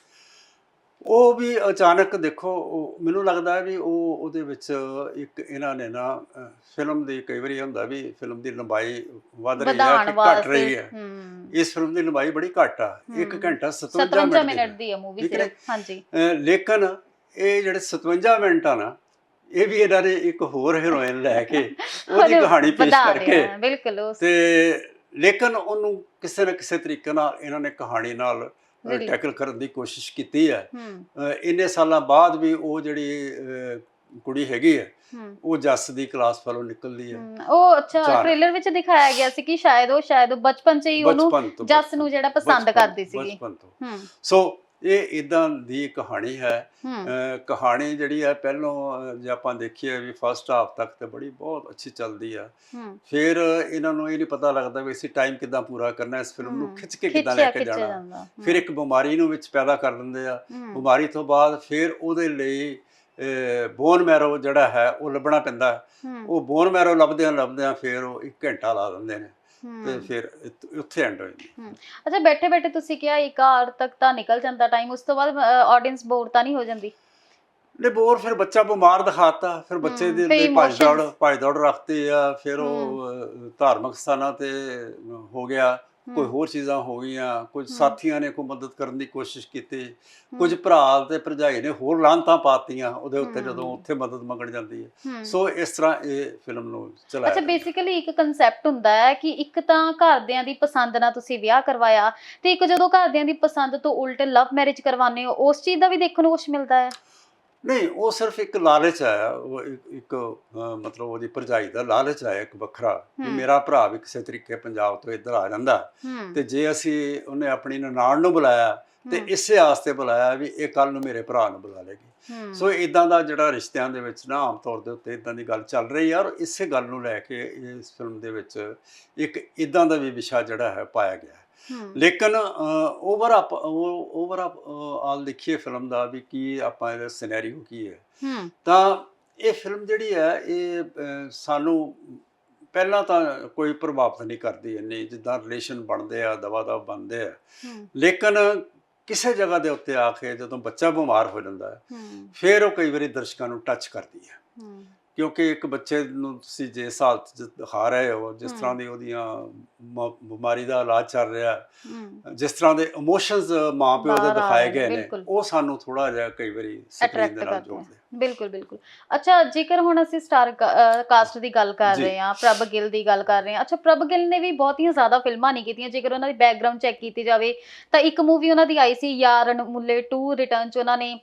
ਉਹ ਵੀ ਅਚਾਨਕ ਦੇਖੋ ਮੈਨੂੰ ਲੱਗਦਾ ਵੀ ਉਹ ਉਹਦੇ ਵਿੱਚ ਇੱਕ ਇਹਨਾਂ ਨੇ ਨਾ ਫਿਲਮ ਦੀ ਕਈ ਵਾਰੀ ਹੁੰਦਾ ਵੀ ਫਿਲਮ ਦੀ ਲੰਬਾਈ ਵੱਧ ਰਹੀ ਹੈ ਕਿ ਘਟ ਰਹੀ ਹੈ। ਇਸ ਫਿਲਮ ਦੀ ਲੰਬਾਈ ਬੜੀ ਘੱਟ ਆ। 1 ਹਮ। ਘੰਟਾ 57 57 ਮਿੰਟ ਦੀ ਹੈ। ਮੂਵੀ। ਸਿਰਫ। ਹਾਂਜੀ। ਲੇਕਿਨ ਇਹ ਜਿਹੜੇ 57 ਮਿੰਟ ਆ ਨਾ ਇਹ ਵੀ ਇਹਨਾਂ ਨੇ ਇੱਕ ਹੋਰ ਹੀਰੋਇਨ ਲੈ ਕੇ ਉਹਦੀ ਕਹਾਣੀ ਪੇਸ਼ ਕਰਕੇ ਬਿਲਕੁਲ ਤੇ ਲੇਕਿਨ ਉਹਨੂੰ ਕਿਸੇ ਨਾ ਕਿਸੇ ਤਰੀਕੇ ਨਾਲ ਇਹਨਾਂ ਨੇ ਕਹਾਣੀ ਨਾਲ? ਟੈਕਲ ਕਰਨ ਦੀ ਕੋਸ਼ਿਸ਼ ਕੀਤੀ ਹੈ। ਇੰਨੇ ਸਾਲਾਂ ਬਾਅਦ ਵੀ ਉਹ ਜਿਹੜੀ ਕੁੜੀ ਹੈਗੀ ਹੈ ਉਹ ਜੱਸ ਦੀ ਕਲਾਸ ਫੈਲੋ ਨਿਕਲਦੀ ਹੈ। ਉਹ ਅੱਛਾ। ਟ੍ਰੇਲਰ ਵਿੱਚ ਦਿਖਾਇਆ ਗਿਆ ਸੀ ਕਿ ਸ਼ਾਇਦ ਉਹ ਸ਼ਾਇਦ ਬਚਪਨ 'ਚ ਹੀ ਉਹਨੂੰ ਜੱਸ ਨੂੰ ਜਿਹੜਾ ਪਸੰਦ ਕਰਦੀ ਸੀਗੀ। ਬਚਪਨ ਤੋਂ। ਸੋ ਇਹ ਇਦਾਂ ਦੀ ਕਹਾਣੀ ਹੈ। ਕਹਾਣੀ ਜਿਹੜੀ ਹੈ ਪਹਿਲੋਂ ਜੇ ਆਪਾਂ ਦੇਖੀਏ ਵੀ ਫਸਟ ਹਾਫ ਤੱਕ ਤੇ ਬੜੀ ਬਹੁਤ ਅੱਛੀ ਚੱਲਦੀ ਆ। ਫਿਰ ਇਹਨਾਂ ਨੂੰ ਇਹ ਨਹੀਂ ਪਤਾ ਲੱਗਦਾ ਵੀ ਅਸੀਂ ਟਾਈਮ ਕਿੱਦਾਂ ਪੂਰਾ ਕਰਨਾ ਇਸ ਫਿਲਮ ਨੂੰ ਖਿੱਚ ਕੇ ਕਿੱਦਾਂ ਲੈ ਕੇ ਜਾਣਾ। ਫਿਰ ਇੱਕ ਬਿਮਾਰੀ ਨੂੰ ਵਿੱਚ ਪੈਦਾ ਕਰ ਦਿੰਦੇ ਆ। ਬਿਮਾਰੀ ਤੋਂ ਬਾਅਦ ਫਿਰ ਉਹਦੇ ਲਈ ਬੋਨ ਮੈਰੋ ਜਿਹੜਾ ਹੈ ਉਹ ਲੱਭਣਾ ਪੈਂਦਾ। ਉਹ ਬੋਨ ਮੈਰੋ ਲੱਭਦਿਆਂ ਲੱਭਦਿਆਂ ਫਿਰ ਉਹ 1 ਘੰਟਾ ਲਾ ਦਿੰਦੇ ਨੇ। ਤੇ ਫਿਰ ਉੱਥੇ ਐਂਡ ਹੋ ਜਾਂਦੀ ਅੱਛਾ ਬੈਠੇ ਬੈਠੇ ਤੁਸੀਂ ਕਿਹਾ ਇੱਕ ਆਰ ਤੱਕ ਤਾਂ ਨਿਕਲ ਜਾਂਦਾ ਟਾਈਮ ਉਸ ਤੋਂ ਬਾਅਦ ਆਡੀਅנס ਬੋਰ ਤਾਂ ਨਹੀਂ ਹੋ ਜਾਂਦੀ? ਨੇ ਬੋਰ ਫਿਰ ਬੱਚਾ ਬਿਮਾਰ ਦਿਖਾਤਾ ਫਿਰ ਬੱਚੇ ਦੇ ਲਈ ਭੱਜ ਦੌੜ। ਭੱਜ ਦੌੜ ਰੱਖਦੇ ਆ ਫਿਰ ਉਹ ਧਾਰਮਿਕ ਸਥਾਨਾਂ ਤੇ ਹੋ ਗਿਆ। ਕੋਈ ਹੋਰ ਚੀਜ਼ਾਂ ਹੋ ਗਈਆਂ ਕੁਝ। ਸਾਥੀਆਂ ਨੇ ਕੋਈ ਮਦਦ ਕਰਨ ਦੀ ਕੋਸ਼ਿਸ਼ ਕੀਤੀ ਕੁਝ ਭਰਾ ਤੇ ਭਰਜਾਈ ਨੇ ਹੋਰ ਲਾਂਤਾਂ ਪਾਤੀਆਂ ਉਹਦੇ ਉੱਤੇ। ਜਦੋਂ ਉੱਥੇ ਮਦਦ ਮੰਗਣ ਜਾਂਦੀ ਹੈ। ਸੋ ਇਸ ਤਰ੍ਹਾਂ ਇਹ ਫਿਲਮ ਨੂੰ ਚਲਾਇਆ ਅੱਛਾ। ਬੇਸਿਕਲੀ ਇੱਕ ਕਨਸੈਪਟ ਹੁੰਦਾ ਹੈ ਕਿ ਇੱਕ ਤਾਂ ਘਰਦਿਆਂ ਦੀ ਪਸੰਦ ਨਾਲ ਤੁਸੀਂ ਵਿਆਹ ਕਰਵਾਇਆ ਤੇ ਇੱਕ ਜਦੋਂ ਘਰਦਿਆਂ ਦੀ ਪਸੰਦ ਤੋਂ ਉਲਟ ਲਵ ਮੈਰਿਜ ਕਰਵਾਉਂਦੇ ਹੋ ਉਸ ਚੀਜ਼ ਦਾ ਵੀ ਦੇਖਣ ਨੂੰ ਕੁਝ ਮਿਲਦਾ ਹੈ ਨਹੀਂ ਉਹ ਸਿਰਫ ਇੱਕ ਲਾਲਚ ਆਇਆ ਉਹ ਇੱਕ- ਇੱਕ ਅਹ, ਮਤਲਬ ਉਹਦੀ ਭਰਜਾਈ ਦਾ ਲਾਲਚ ਆਇਆ ਇੱਕ ਵੱਖਰਾ ਵੀ। ਮੇਰਾ ਭਰਾ ਵੀ ਕਿਸੇ ਤਰੀਕੇ ਪੰਜਾਬ ਤੋਂ ਇੱਧਰ ਆ ਜਾਂਦਾ। ਹੂੰ। ਤੇ ਜੇ ਅਸੀਂ ਉਹਨੇ ਆਪਣੀ ਨਨਾਣ ਨੂੰ ਬੁਲਾਇਆ ਤੇ ਇਸੇ ਆਸਤੇ ਬੁਲਾਇਆ ਵੀ ਇਹ ਕੱਲ ਨੂੰ ਮੇਰੇ ਭਰਾ ਨੂੰ ਬੁਲਾ ਲੇਗੀ। ਹੂੰ, ਸੋ ਇਦਾਂ ਦਾ ਜਿਹੜਾ ਰਿਸ਼ਤਿਆਂ ਦੇ ਵਿੱਚ ਨਾ ਆਮ ਤੌਰ ਦੇ ਉੱਤੇ ਇਦਾਂ ਦੀ ਗੱਲ ਚੱਲ ਰਹੀ ਹੈ ਔਰ ਇਸੇ ਗੱਲ ਨੂੰ ਲੈ ਕੇ ਇਸ ਫਿਲਮ ਦੇ ਵਿੱਚ ਇੱਕ ਇਦਾਂ ਦਾ ਵੀ ਵਿਸ਼ਾ ਜਿਹੜਾ ਹੈ ਪਾਇਆ ਗਿਆ ਹੂੰ, ਲੇਕਿਨ ਓਵਰ ਆਪ ਓਵਰ ਆਲ ਦੇਖੀਏ ਫਿਲਮ ਦਾ ਵੀ ਕੀ ਆਪਾਂ ਇਹਦਾ ਸਿਨੈਰੀਓ ਕੀ ਹੈ। ਤਾਂ ਇਹ ਫਿਲਮ ਜਿਹੜੀ ਹੈ ਇਹ ਸਾਨੂੰ ਪਹਿਲਾਂ ਤਾਂ ਕੋਈ ਪ੍ਰਭਾਵਿਤ ਨਹੀਂ ਕਰਦੀ ਇੰਨੀ ਜਿੱਦਾਂ ਰਿਲੇਸ਼ਨ ਬਣਦੇ ਆ ਦਵਾ ਦਵ ਬਣਦੇ ਆ। ਲੇਕਿਨ ਕਿਸੇ ਜਗ੍ਹਾ ਦੇ ਉੱਤੇ ਆ ਕੇ ਜਦੋਂ ਬੱਚਾ ਬਿਮਾਰ ਹੋ ਜਾਂਦਾ ਹੈ ਫਿਰ ਉਹ ਕਈ ਵਾਰੀ ਦਰਸ਼ਕਾਂ ਨੂੰ ਟੱਚ ਕਰਦੀ ਹੂੰ, ਕਿਉਂਕਿ ਇੱਕ ਬੱਚੇ ਨੂੰ ਤੁਸੀਂ ਜੇ ਹਾਲਤ 'ਚ ਦਿਖਾ ਰਹੇ ਹੋ ਜਿਸ। ਤਰ੍ਹਾਂ ਦੀ ਉਹਦੀਆਂ ਬਿਮਾਰੀ ਦਾ ਇਲਾਜ ਚੱਲ ਰਿਹਾ ਜਿਸ ਤਰ੍ਹਾਂ ਦੇ ਇਮੋਸ਼ਨਸ ਮਾਂ ਪਿਓ ਦੇ ਦਿਖਾਏ ਗਏ ਨੇ। ਉਹ ਸਾਨੂੰ ਥੋੜਾ ਜਿਹਾ ਕਈ ਵਾਰੀ ਸਕਰੀਨ ਦੇ ਨਾਲ ਜੋੜਦੇ ਬਿਲਕੁਲ ਬਿਲਕੁਲ ਅੱਛਾ ਜੇਕਰ ਹੁਣ ਅਸੀਂ ਸਟਾਰ ਕਾਸਟ ਦੀ ਗੱਲ ਕਰ। ਰਹੇ ਹਾਂ ਪ੍ਰਭ ਗਿੱਲ ਦੀ ਗੱਲ ਕਰ ਰਹੇ ਹਾਂ ਅੱਛਾ ਪ੍ਰਭ ਗਿੱਲ ਨੇ ਵੀ ਬਹੁਤੀਆਂ ਜ਼ਿਆਦਾ ਫਿਲਮਾਂ ਨਹੀਂ ਕੀਤੀਆਂ ਜੇਕਰ ਉਹਨਾਂ ਦੀ ਬੈਕਗ੍ਰਾਉਂਡ ਚੈੱਕ ਕੀਤੀ ਜਾਵੇ ਤਾਂ ਇੱਕ ਮੂਵੀ ਉਹਨਾਂ ਦੀ ਆਈ ਸੀ ਯਾਰਨ ਮੁੱਲੇ 2 ਰਿਟਰਨ ਚ ਉਹਨਾਂ ਨੇ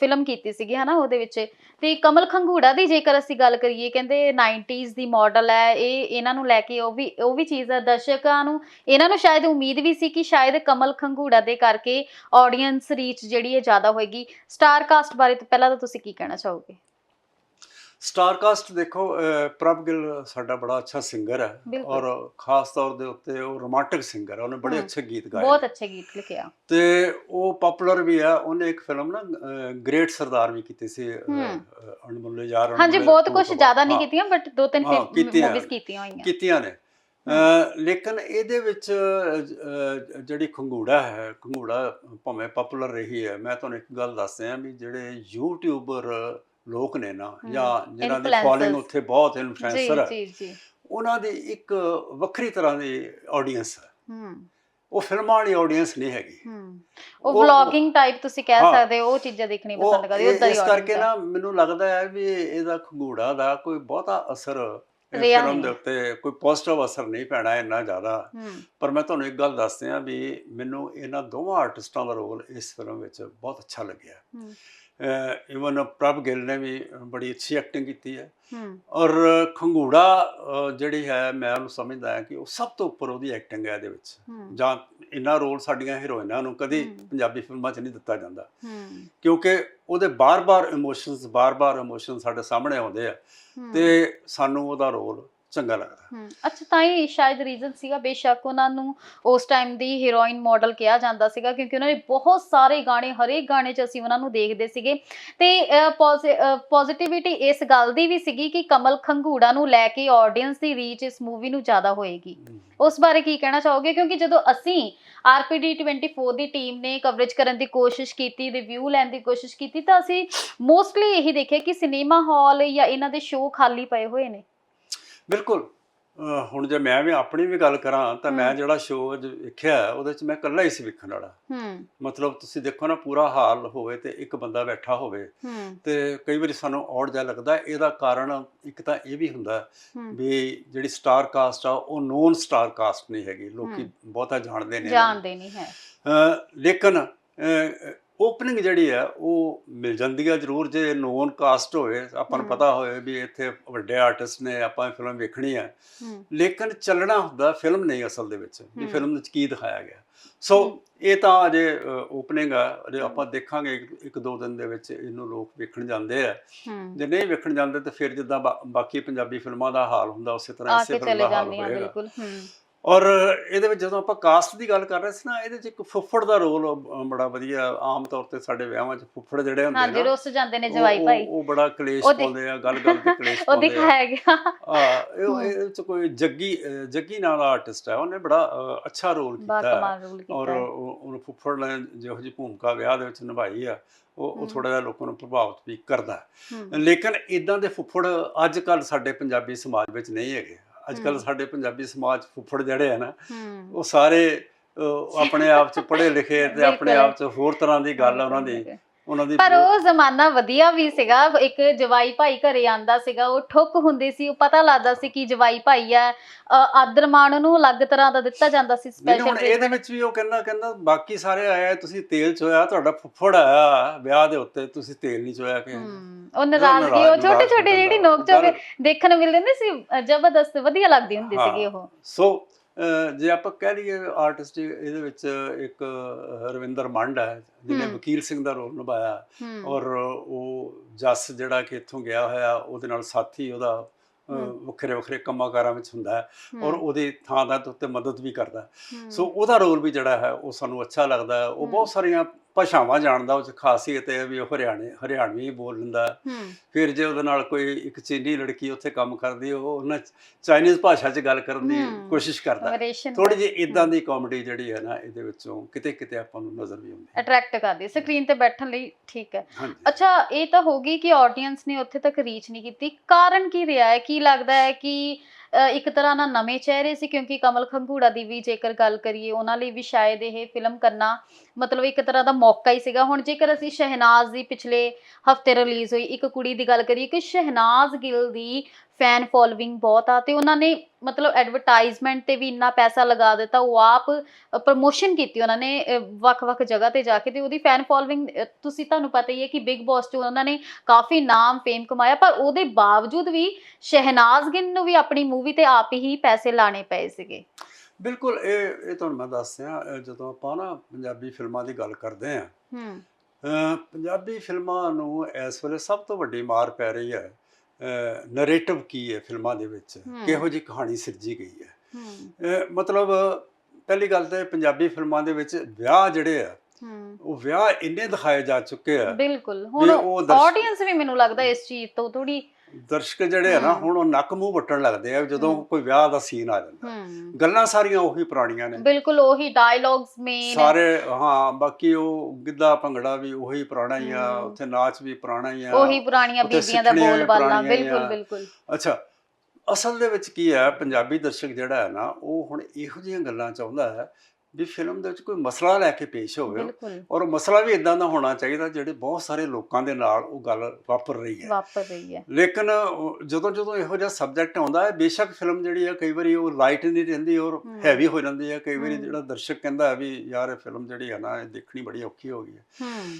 ਫਿਲਮ ਕੀਤੀ ਸੀਗੀ ਹਨਾ ਉਹਦੇ ਵਿੱਚ ਤੇ ਕਮਲ ਖੰਗੂੜਾ ਦੀ ਜੇਕਰ ਅਸੀਂ ਗੱਲ ਕਰੀਏ, ਕਹਿੰਦੇ 90s ਦੀ ਮਾਡਲ ਹੈ, ਇਹ ਇਹਨਾਂ ਨੂੰ ਲੈ ਕੇ ਉਹ ਵੀ ਉਹ ਵੀ ਚੀਜ਼ ਹੈ, ਦਰਸ਼ਕਾਂ ਨੂੰ, ਇਹਨਾਂ ਨੂੰ ਸ਼ਾਇਦ ਉਮੀਦ ਵੀ ਸੀ ਕਿ ਸ਼ਾਇਦ ਕਮਲ ਖੰਗੂੜਾ ਦੇ ਕਰਕੇ ਆਡੀਅנס ਰੀਚ ਜਿਹੜੀ ਹੈ ਜ਼ਿਆਦਾ ਹੋਏਗੀ। ਸਟਾਰ ਕਾਸਟ ਬਾਰੇ ਤਾਂ ਪਹਿਲਾਂ ਤਾਂ ਤੁਸੀਂ ਕੀ ਕਹਿਣਾ ਚਾਹੋਗੇ? ਸਟਾਰ ਕਾਸਟ ਦੇਖੋ ਪ੍ਰਭ ਗਿੱਲ ਸਾਡਾ ਬੜਾ ਅੱਛਾ ਸਿੰਗਰ ਹੈ। ਔਰ ਖਾਸ ਤੌਰ ਦੇ ਉੱਤੇ ਉਹ ਰੋਮਾਂਟਿਕ ਸਿੰਗਰ ਹੈ ਉਹਨੇ ਬੜੇ। ਅੱਛੇ ਗੀਤ ਗਾਏ ਬਹੁਤ। ਅੱਛੇ ਗੀਤ ਲਿਖਿਆ ਤੇ ਉਹ ਪਪੂਲਰ ਵੀ ਹੈ ਉਹਨੇ ਇੱਕ ਫਿਲਮ ਨਾ ਗ੍ਰੇਟ ਸਰਦਾਰ ਵੀ ਕੀਤੀ ਸੀ ਅਣਮੁੱਲੇ ਯਾਰ ਹਾਂਜੀ ਬਹੁਤ ਕੁਝ ਜ਼ਿਆਦਾ। ਨਹੀਂ ਕੀਤੀਆਂ ਬਟ ਦੋ ਤਿੰਨ। ਮੂਵੀਜ਼ ਕੀਤੀਆਂ ਹੋਈਆਂ ਕੀਤੀਆਂ ਨੇ ਲੇਕਿਨ ਇਹਦੇ ਵਿੱਚ ਜਿਹੜੀ ਖੰਗੂੜਾ ਹੈ ਖੰਗੂੜਾ ਭਾਵੇਂ ਪਪੂਲਰ ਰਹੀ ਹੈ ਮੈਂ ਤੁਹਾਨੂੰ ਇੱਕ ਗੱਲ ਦੱਸਦਾ ਵੀ ਜਿਹੜੇ ਯੂਟਿਊਬਰ ਲੋਕ ਨੇ ਨਾ ਜਾਂ ਜਿਹੜਾ ਦੀ ਫਾਲੋਇੰਗ ਉੱਥੇ ਬਹੁਤ ਇਨਫਲੂਐਂਸਰ ਹੈ ਜੀ ਜੀ। ਉਹਨਾਂ ਦੀ ਇੱਕ ਵੱਖਰੀ ਤਰ੍ਹਾਂ ਦੀ ਆਡੀਅੰਸ ਹੈ। ਹੂੰ ਉਹ ਫਿਲਮਾਂ ਵਾਲੀ ਆਡੀਅנס ਨਹੀਂ ਹੈਗੀ। ਹੂੰ ਉਹ ਵਲੌਗਿੰਗ ਟਾਈਪ ਤੁਸੀਂ ਕਹਿ ਸਕਦੇ ਉਹ ਚੀਜ਼ਾਂ ਦੇਖਣੀ ਪਸੰਦ ਕਰਦੇ ਉਦਾਂ ਇਸ ਕਰਕੇ ਨਾ ਮੈਨੂੰ ਲੱਗਦਾ ਹੈ ਵੀ ਇਹਦਾ ਖੰਗੂੜਾ ਦਾ ਕੋਈ ਬਹੁਤਾ ਅਸਰ ਫਿਲਮ ਦੇ ਉੱਤੇ ਕੋਈ ਪੋਜ਼ਿਟਿਵ ਅਸਰ ਨਹੀਂ ਪੈਣਾ ਇੰਨਾ ਜ਼ਿਆਦਾ। ਪਰ ਮੈਂ ਤੁਹਾਨੂੰ ਇੱਕ ਗੱਲ ਦੱਸਦੇ ਆ ਵੀ ਮੈਨੂੰ ਇਹਨਾਂ ਦੋਵਾਂ ਆਰਟਿਸਟਾਂ ਦਾ ਰੋਲ ਇਸ ਫਿਲਮ ਵਿੱਚ ਬਹੁਤ ਅੱਛਾ ਲੱਗਿਆ। ਇਵਨ ਪ੍ਰਭ ਗਿੱਲ ਨੇ ਵੀ ਬੜੀ ਅੱਛੀ ਐਕਟਿੰਗ ਕੀਤੀ ਹੈ। ਔਰ ਖੰਗੂੜਾ ਜਿਹੜੀ ਹੈ ਮੈਂ ਉਹਨੂੰ ਸਮਝਦਾ ਹਾਂ ਕਿ ਉਹ ਸਭ ਤੋਂ ਉੱਪਰ ਉਹਦੀ ਐਕਟਿੰਗ ਹੈ ਇਹਦੇ ਵਿੱਚ। ਜਾਂ ਇੰਨਾ ਰੋਲ ਸਾਡੀਆਂ ਹੀਰੋਇਨਾਂ ਨੂੰ ਕਦੀ। ਪੰਜਾਬੀ ਫਿਲਮਾਂ 'ਚ ਨਹੀਂ ਦਿੱਤਾ ਜਾਂਦਾ। ਕਿਉਂਕਿ ਉਹਦੇ ਬਾਰ-ਬਾਰ ਇਮੋਸ਼ਨਸ ਬਾਰ-ਬਾਰ ਇਮੋਸ਼ਨ ਸਾਡੇ ਸਾਹਮਣੇ ਆਉਂਦੇ ਆ। ਤੇ ਸਾਨੂੰ ਉਹਦਾ ਰੋਲ ਚੰਗਾ ਲੱਗਦਾ। ਹਮ, ਅੱਛਾ ਤਾਂ ਹੀ ਸ਼ਾਇਦ ਰੀਜ਼ਨ ਸੀਗਾ ਬੇਸ਼ੱਕ ਉਹਨਾਂ ਨੂੰ ਉਸ ਟਾਈਮ ਦੀ ਹੀਰੋਇਨ ਮਾਡਲ ਕਿਹਾ ਜਾਂਦਾ ਸੀਗਾ ਕਿਉਂਕਿ ਉਹਨਾਂ ਨੇ ਬਹੁਤ ਸਾਰੇ ਗਾਣੇ ਹਰੇਕ ਗਾਣੇ 'ਚ ਅਸੀਂ ਉਹਨਾਂ ਨੂੰ ਦੇਖਦੇ ਸੀਗੇ। ਤੇ ਪੋਜ਼ਿਟਿਵਿਟੀ ਇਸ ਗੱਲ ਦੀ ਵੀ ਸੀਗੀ ਕਿ ਕਮਲ ਖੰਗੂੜਾ ਨੂੰ ਲੈ ਕੇ ਆਡੀਅנס ਦੀ ਰੀਚ ਇਸ ਮੂਵੀ ਨੂੰ ਜ਼ਿਆਦਾ ਹੋਏਗੀ। ਉਸ ਬਾਰੇ ਕੀ ਕਹਿਣਾ ਚਾਹੋਗੇ? ਕਿਉਂਕਿ ਜਦੋਂ ਅਸੀਂ ਆਰਪੀਡੀ 24 ਦੀ ਟੀਮ ਨੇ ਕਵਰੇਜ ਕਰਨ ਦੀ ਕੋਸ਼ਿਸ਼ ਕੀਤੀ ਰਿਵਿਊ ਲੈਣ ਦੀ ਕੋਸ਼ਿਸ਼ ਕੀਤੀ ਤਾਂ ਅਸੀਂ ਮੋਸਟਲੀ ਇਹੀ ਦੇਖਿਆ ਕਿ ਸਿਨੇਮਾ ਹਾਲ ਜਾਂ ਇਹਨਾਂ ਦੇ ਸ਼ੋਅ ਖਾਲੀ ਪਏ ਹੋਏ ਨੇ। ਬਿਲਕੁਲ ਹੁਣ ਜੇ ਮੈਂ ਵੀ ਆਪਣੀ ਵੀ ਗੱਲ ਕਰਾਂ ਤਾਂ ਮੈਂ। ਜਿਹੜਾ ਸ਼ੋਅ ਵੇਖਿਆ ਉਹਦੇ 'ਚ ਮੈਂ ਇਕੱਲਾ ਹੀ ਸੀ ਵੇਖਣ ਵਾਲਾ ਹੂੰ ਮਤਲਬ ਤੁਸੀਂ ਦੇਖੋ ਨਾ ਪੂਰਾ ਹਾਲ ਹੋਵੇ ਤੇ ਇੱਕ ਬੰਦਾ ਬੈਠਾ ਹੋਵੇ ਹੂੰ ਤੇ ਕਈ ਵਾਰੀ ਸਾਨੂੰ ਔੜ ਜਿਹਾ ਲੱਗਦਾ। ਇਹਦਾ ਕਾਰਨ ਇੱਕ ਤਾਂ ਇਹ ਵੀ ਹੁੰਦਾ ਵੀ ਜਿਹੜੀ ਸਟਾਰ ਕਾਸਟ ਆ ਉਹ ਨੋਨ ਸਟਾਰ ਕਾਸਟ ਨਹੀਂ ਹੈਗੀ ਲੋਕੀ। ਬਹੁਤਾ ਜਾਣਦੇ ਨੇ ਇਹਨਾਂ ਨੂੰ। ਜਾਣਦੇ ਨਹੀਂ ਹੈ ਲੇਕਿਨ ਓਪਨਿੰਗ ਜਿਹੜੀ ਹੈ ਉਹ ਮਿਲ ਜਾਂਦੀ ਹੈ ਜ਼ਰੂਰ ਜੇ ਨੋਨ ਕਾਸਟ ਹੋਵੇ ਆਪਾਂ ਨੂੰ। ਪਤਾ ਹੋਵੇ ਵੀ ਇੱਥੇ ਵੱਡੇ ਆਰਟਿਸਟ ਨੇ ਆਪਾਂ ਫਿਲਮ ਵੇਖਣੀ ਹੈ। ਹੂੰ। ਲੇਕਿਨ ਚੱਲਣਾ ਹੁੰਦਾ ਫਿਲਮ ਨਹੀਂ ਅਸਲ ਦੇ ਵਿੱਚ ਵੀ। ਫਿਲਮ ਵਿੱਚ ਕੀ ਦਿਖਾਇਆ ਗਿਆ। ਸੋ। ਇਹ ਤਾਂ ਅਜੇ ਓਪਨਿੰਗ ਆ ਅਜੇ ਆਪਾਂ ਦੇਖਾਂਗੇ ਇੱਕ- ਦੋ ਦਿਨ ਦੇ ਵਿੱਚ ਇਹਨੂੰ ਲੋਕ ਵੇਖਣ ਜਾਂਦੇ ਆ। ਜੇ ਨਹੀਂ ਵੇਖਣ ਜਾਂਦੇ ਤਾਂ ਫਿਰ ਜਿੱਦਾਂ ਬਾਕੀ ਪੰਜਾਬੀ ਫਿਲਮਾਂ ਦਾ ਹਾਲ ਹੁੰਦਾ ਉਸੇ ਤਰ੍ਹਾਂ ਆ ਇਸੇ ਫਿਲਮ ਦਾ ਹਾਲ ਹੋਏਗਾ। ਔਰ ਇਹਦੇ ਵਿੱਚ ਜਦੋਂ ਆਪਾਂ ਕਾਸਟ ਦੀ ਗੱਲ ਕਰ ਰਹੇ ਸੀ ਨਾ ਇਹਦੇ 'ਚ ਇੱਕ ਫੁੱਫੜ ਦਾ ਰੋਲ ਬੜਾ ਵਧੀਆ ਆਮ ਤੌਰ ਤੇ ਸਾਡੇ ਵਿਆਹਾਂ 'ਚ ਫੁੱਫੜ ਜਿਹੜੇ ਹੁੰਦੇ ਨਾ ਰੁੱਸ ਜਾਂਦੇ ਨੇ ਉਹ- ਜਵਾਈ ਉਹ- ਭਾਈ ਉਹ ਬੜਾ ਕਲੇਸ਼ ਉਹ ਪਾਉਂਦੇ ਆ ਗੱਲ ਗੱਲ ਤੇ ਕਲੇਸ਼ ਉਹ ਪਾਉਂਦੇ ਆ ਦਿਖਾਇਆ ਗਿਆ ਆ ਇਹ ਇਹਦੇ ਵਿੱਚ ਕੋਈ ਜੱਗੀ ਜੱਗੀ ਨਾਂ ਦਾ ਆਰਟਿਸਟ ਹੈ ਉਹਨੇ ਬੜਾ ਅੱਛਾ ਰੋਲ ਕੀਤਾ ਹੈ ਔਰ ਹੈ। ਉਹ- ਫੁੱਫੜ ਨੇ ਜਿਹੋ ਜਿਹੀ ਭੂਮਿਕਾ ਵਿਆਹ ਦੇ ਵਿੱਚ ਨਿਭਾਈ ਆ ਉਹ ਉਹ। ਥੋੜਾ ਜਿਹਾ ਲੋਕਾਂ ਨੂੰ ਪ੍ਰਭਾਵਿਤ ਵੀ ਕਰਦਾ ਹੈ। ਹੂੰ ਲੇਕਿਨ ਇਦਾਂ ਦੇ ਫੁੱਫੜ ਅੱਜ ਕੱਲ ਸਾਡੇ ਪੰਜਾਬੀ ਸਮਾਜ ਵਿੱਚ ਨਹੀਂ ਹੈਗੇ ਅੱਜ ਕੱਲ। ਸਾਡੇ ਪੰਜਾਬੀ ਸਮਾਜ ਫੁੱਫੜ ਜਿਹੜੇ ਆ ਨਾ ਉਹ ਸਾਰੇ ਆਪਣੇ ਆਪ 'ਚ ਪੜ੍ਹੇ ਲਿਖੇ ਤੇ ਆਪਣੇ। ਆਪ 'ਚ ਹੋਰ ਤਰ੍ਹਾਂ ਦੀ ਗੱਲ ਆ ਉਹਨਾਂ ਦੀ ਉਹਨਾਂ ਦੀ ਪਰ ਉਹ ਜ਼ਮਾਨਾ ਵਧੀਆ ਵੀ ਸੀਗਾ ਇੱਕ ਜਵਾਈ ਭਾਈ ਘਰੇ ਆਂਦਾ ਸੀਗਾ ਉਹ ਠੁੱਕ ਹੁੰਦੀ ਸੀ ਉਹ ਪਤਾ ਲੱਗਦਾ ਸੀ ਕਿ ਜਵਾਈ ਭਾਈ ਆ ਅ, ਆਦਰ ਮਾਣ ਨੂੰ ਅਲੱਗ ਤਰ੍ਹਾਂ ਦਾ ਦਿੱਤਾ ਜਾਂਦਾ ਸੀ ਨਹੀਂ ਹੁਣ ਸਪੈਸ਼ਲ ਇਹਦੇ ਵਿੱਚ ਵੀ ਉਹ ਕਹਿੰਦਾ ਕਹਿੰਦਾ ਬਾਕੀ ਸਾਰੇ ਆਏ ਤੁਸੀਂ ਤੇਲ ਚੋਇਆ ਤੁਹਾਡਾ ਫੁੱਫੜ ਆਇਆ ਵਿਆਹ ਦੇ ਉੱਤੇ ਤੁਸੀਂ ਤੇਲ ਨਹੀਂ ਚੋਇਆ ਕਿ ਉਹ ਨਾਰਾਜ਼ਗੀ ਉਹ ਨਾਰਾਜ਼- ਛੋਟੇ ਛੋਟੇ ਜਿਹੜੀ। ਨੋਕ ਝੋਕ ਦੇਖਣ ਨੂੰ ਮਿਲਦੇ ਹੁੰਦੇ ਸੀ ਅ, ਜ਼ਬਰਦਸਤ ਵਧੀਆ ਲੱਗਦੀ ਹੁੰਦੀ ਹਾਂ। ਸੀਗੀ ਉਹ ਸੋ ਜੇ ਆਪਾਂ ਕਹਿ ਲਈਏ ਆਰਟਿਸਟ ਇਹਦੇ ਵਿੱਚ ਇੱਕ ਰਵਿੰਦਰ ਮੰਡ ਹੈ ਜਿਹਨੇ। ਵਕੀਲ ਸਿੰਘ ਦਾ ਰੋਲ ਨਿਭਾਇਆ ਔਰ ਉਹ ਜੱਸ ਜਿਹੜਾ ਕਿ ਇੱਥੋਂ ਗਿਆ ਹੋਇਆ ਉਹਦੇ ਨਾਲ ਸਾਥੀ ਉਹਦਾ। ਵੱਖਰੇ ਵੱਖਰੇ ਕੰਮਾਂ ਕਾਰਾਂ ਵਿੱਚ ਹੁੰਦਾ ਹੈ ਔਰ ਉਹਦੀ ਥਾਂ ਦਾ ਉੱਤੇ ਮਦਦ ਵੀ ਕਰਦਾ ਸੋ ਉਹਦਾ ਰੋਲ ਵੀ ਜਿਹੜਾ ਹੈ ਉਹ ਸਾਨੂੰ ਅੱਛਾ ਲੱਗਦਾ ਉਹ। ਬਹੁਤ ਸਾਰੀਆਂ ਭਾਸ਼ਾਵਾਂ ਜਾਣਦਾ ਉਹ 'ਚ ਖਾਸੀਅਤ ਹੈ ਵੀ ਉਹ ਹਰਿਆਣੇ ਹਰਿਆਣਵੀ ਬੋਲ ਲੈਂਦਾ ਫਿਰ ਜੇ ਉਹਦੇ ਨਾਲ ਕੋਈ ਇੱਕ ਚੀਨੀ ਲੜਕੀ ਉੱਥੇ ਕੰਮ ਕਰਦੀ ਉਹ ਉਹਨਾਂ ਚਾਈਨੀਜ਼ ਭਾਸ਼ਾ 'ਚ ਗੱਲ ਕਰਨ ਦੀ। ਕੋਸ਼ਿਸ਼ ਕਰਦਾ। ਥੋੜੀ ਜਿਹੀ ਇਦਾਂ ਦੀ ਕਾਮੇਡੀ ਜਿਹੜੀ ਹੈ ਨਾ ਇਹਦੇ ਵਿੱਚੋਂ ਕਿਤੇ ਕਿਤੇ ਆਪਾਂ ਨੂੰ ਨਜ਼ਰ ਵੀ ਆਉਂਦੀ ਹੈ। ਅਟਰੈਕਟ ਕਰਦੀ ਸਕਰੀਨ ਤੇ ਬੈਠਣ ਲਈ ਠੀਕ ਹੈ। ਅੱਛਾ ਇਹ ਤਾਂ ਹੋ ਗਈ ਕਿ ਆਡੀਅנס ਨੇ ਉੱਥੇ ਤੱਕ ਰੀਚ ਨਹੀਂ ਕੀਤੀ। ਕਾਰਨ ਕੀ ਰਿਹਾ ਹੈ? ਕੀ ਲੱਗਦਾ ਹੈ ਕਿ ਇੱਕ ਤਰ੍ਹਾਂ ਨਾਲ ਨਵੇਂ ਚਿਹਰੇ ਸੀ ਕਿਉਂਕਿ ਕਮਲ ਖੰਗੂੜਾ ਦੀ ਵੀ ਜੇਕਰ ਗੱਲ ਕਰੀਏ, ਉਹਨਾਂ ਲਈ ਵੀ ਸ਼ਾਇਦ ਇਹ ਫਿਲਮ ਕਰਨਾ ਮਤਲਬ ਇੱਕ ਤਰ੍ਹਾਂ ਦਾ ਮੌਕਾ ਹੀ ਸੀਗਾ। ਹੁਣ ਜੇਕਰ ਅਸੀਂ ਸ਼ਹਿਨਾਜ਼ ਦੀ ਪਿਛਲੇ ਹਫ਼ਤੇ ਰਿਲੀਜ਼ ਹੋਈ ਇੱਕ ਕੁੜੀ ਦੀ ਗੱਲ ਕਰੀਏ ਕਿ ਸ਼ਹਿਨਾਜ਼ ਗਿੱਲ ਦੀ ਫੈਨ ਫੋਲੋਇੰਗ ਬਹੁਤ ਆ ਤੇ ਉਹਨਾਂ ਨੇ ਮਤਲਬ ਐਡਵਰਟਾਈਜ਼ਮੈਂਟ ਤੇ ਵੀ ਇੰਨਾ ਪੈਸਾ ਲਗਾ ਦਿੱਤਾ ਉਹ ਆਪ ਪ੍ਰਮੋਸ਼ਨ ਕੀਤੀ ਉਹਨਾਂ ਨੇ ਵੱਖ-ਵੱਖ ਜਗ੍ਹਾ ਤੇ ਜਾ ਕੇ ਤੇ ਉਹਦੀ ਫੈਨ ਫੋਲੋਇੰਗ ਤੁਸੀਂ ਤੁਹਾਨੂੰ ਪਤਾ ਹੀ ਹੈ ਕਿ ਬਿਗ ਬੌਸ 'ਚ ਉਹਨਾਂ ਨੇ ਕਾਫੀ ਨਾਮ ਫੇਮ ਕਮਾਇਆ ਪਰ ਉਹਦੇ ਬਾਵਜੂਦ ਵੀ ਸ਼ਹਿਨਾਜ਼ ਗਿੱਲ ਨੂੰ ਵੀ ਆਪਣੀ ਮੂਵੀ ਤੇ ਆਪ ਹੀ ਪੈਸੇ ਲਾਣੇ ਪਏ ਸੀਗੇ। ਬਿਲਕੁਲ ਇਹ ਇਹ ਤੁਹਾਨੂੰ ਮੈਂ ਦੱਸਿਆ ਜਦੋਂ ਆਪਾਂ ਨਾ ਪੰਜਾਬੀ ਫਿਲਮਾਂ ਦੀ ਗੱਲ ਕਰਦੇ ਆ ਹੂੰ। ਪੰਜਾਬੀ ਫਿਲਮਾਂ ਨੂੰ ਇਸ ਵੇਲੇ ਸਭ ਤੋਂ ਵੱਡੀ ਮਾਰ ਪੈ ਰਹੀ ਹੈ ਨਰੇਟਿਵ ਕੀ ਹੈ ਫਿਲਮਾਂ ਦੇ ਵਿੱਚ। ਕਿਹੋ ਜੀ ਕਹਾਣੀ ਸਿਰਜੀ ਗਈ ਹੈ? ਮਤਲਬ ਪਹਿਲੀ ਗੱਲ ਤਾਂ ਪੰਜਾਬੀ ਫਿਲਮਾਂ ਦੇ ਵਿੱਚ ਵਿਆਹ ਜਿਹੜੇ ਆ ਉਹ ਵਿਆਹ ਇੰਨੇ ਦਿਖਾਏ ਜਾ ਚੁੱਕੇ ਆ ਬਿਲਕੁਲ। ਹੁਣ ਆਡੀਅנס ਵੀ ਮੈਨੂੰ ਲੱਗਦਾ ਇਸ ਚੀਜ਼ ਤੋਂ ਥੋੜੀ ਦਰਸ਼ਕ ਜਿਹੜੇ ਆ ਨਾ। ਹੁਣ ਉਹ ਨੱਕ ਮੂੰਹ ਵੱਟਣ ਲੱਗਦੇ ਆ ਜਦੋਂ। ਕੋਈ ਵਿਆਹ ਦਾ ਸੀਨ ਆ ਜਾਂਦਾ ਗੱਲਾਂ ਸਾਰੀਆਂ ਉਹੀ ਪੁਰਾਣੀਆਂ ਨੇ ਬਿਲਕੁਲ ਉਹੀ ਡਾਇਲੌਗਸ ਮੇਨ ਸਾਰੇ ਹਾਂ ਬਾਕੀ ਉਹ ਗਿੱਧਾ ਭੰਗੜਾ ਵੀ ਉਹੀ ਪੁਰਾਣਾ ਹੀ ਆ। ਉੱਥੇ ਨਾਚ ਵੀ ਪੁਰਾਣਾ ਹੀ ਆ ਉਹੀ ਪੁਰਾਣੀਆਂ ਬੀਬੀਆਂ ਦਾ ਸਿੱਠਣੀਆਂ ਵੀ ਬੋਲ ਬਾਲਾ ਪੁਰਾਣੀਆਂ ਹੀ ਬਿਲਕੁਲ ਆ। ਬਿਲਕੁਲ ਅੱਛਾ ਅਸਲ ਦੇ ਵਿੱਚ ਕੀ ਹੈ ਪੰਜਾਬੀ ਦਰਸ਼ਕ ਜਿਹੜਾ ਹੈ ਨਾ ਉਹ ਹੁਣ ਇਹੋ ਜਿਹੀਆਂ ਗੱਲਾਂ ਚਾਹੁੰਦਾ ਹੈ ਵੀ ਫਿਲਮ ਦੇ ਵਿੱਚ ਕੋਈ ਮਸਲਾ ਲੈ ਕੇ ਪੇਸ਼ ਹੋਵੇ। ਬਿਲਕੁਲ। ਔਰ ਮਸਲਾ ਵੀ ਇਦਾਂ ਦਾ ਹੋਣਾ ਚਾਹੀਦਾ ਜਿਹੜੇ ਬਹੁਤ ਸਾਰੇ ਲੋਕਾਂ ਦੇ ਨਾਲ ਉਹ ਗੱਲ ਵਾਪਰ ਰਹੀ ਹੈ। ਵਾਪਰ ਰਹੀ ਹੈ। ਲੇਕਿਨ ਜਦੋਂ ਜਦੋਂ ਇਹੋ ਜਿਹਾ ਸਬਜੈਕਟ ਆਉਂਦਾ ਹੈ ਬੇਸ਼ੱਕ ਫਿਲਮ ਜਿਹੜੀ ਹੈ ਕਈ ਵਾਰੀ ਉਹ ਲਾਈਟ ਨਹੀਂ ਰਹਿੰਦੀ ਔਰ। ਹੈਵੀ ਹੋ ਜਾਂਦੀ ਹੈ। ਕਈ ਵਾਰੀ। ਜਿਹੜਾ ਦਰਸ਼ਕ ਕਹਿੰਦਾ ਵੀ ਯਾਰ ਇਹ ਫਿਲਮ ਜਿਹੜੀ ਹੈ ਨਾ ਇਹ ਦੇਖਣੀ ਬੜੀ ਔਖੀ ਹੋ ਗਈ ਹੈ। ਹੂੰ।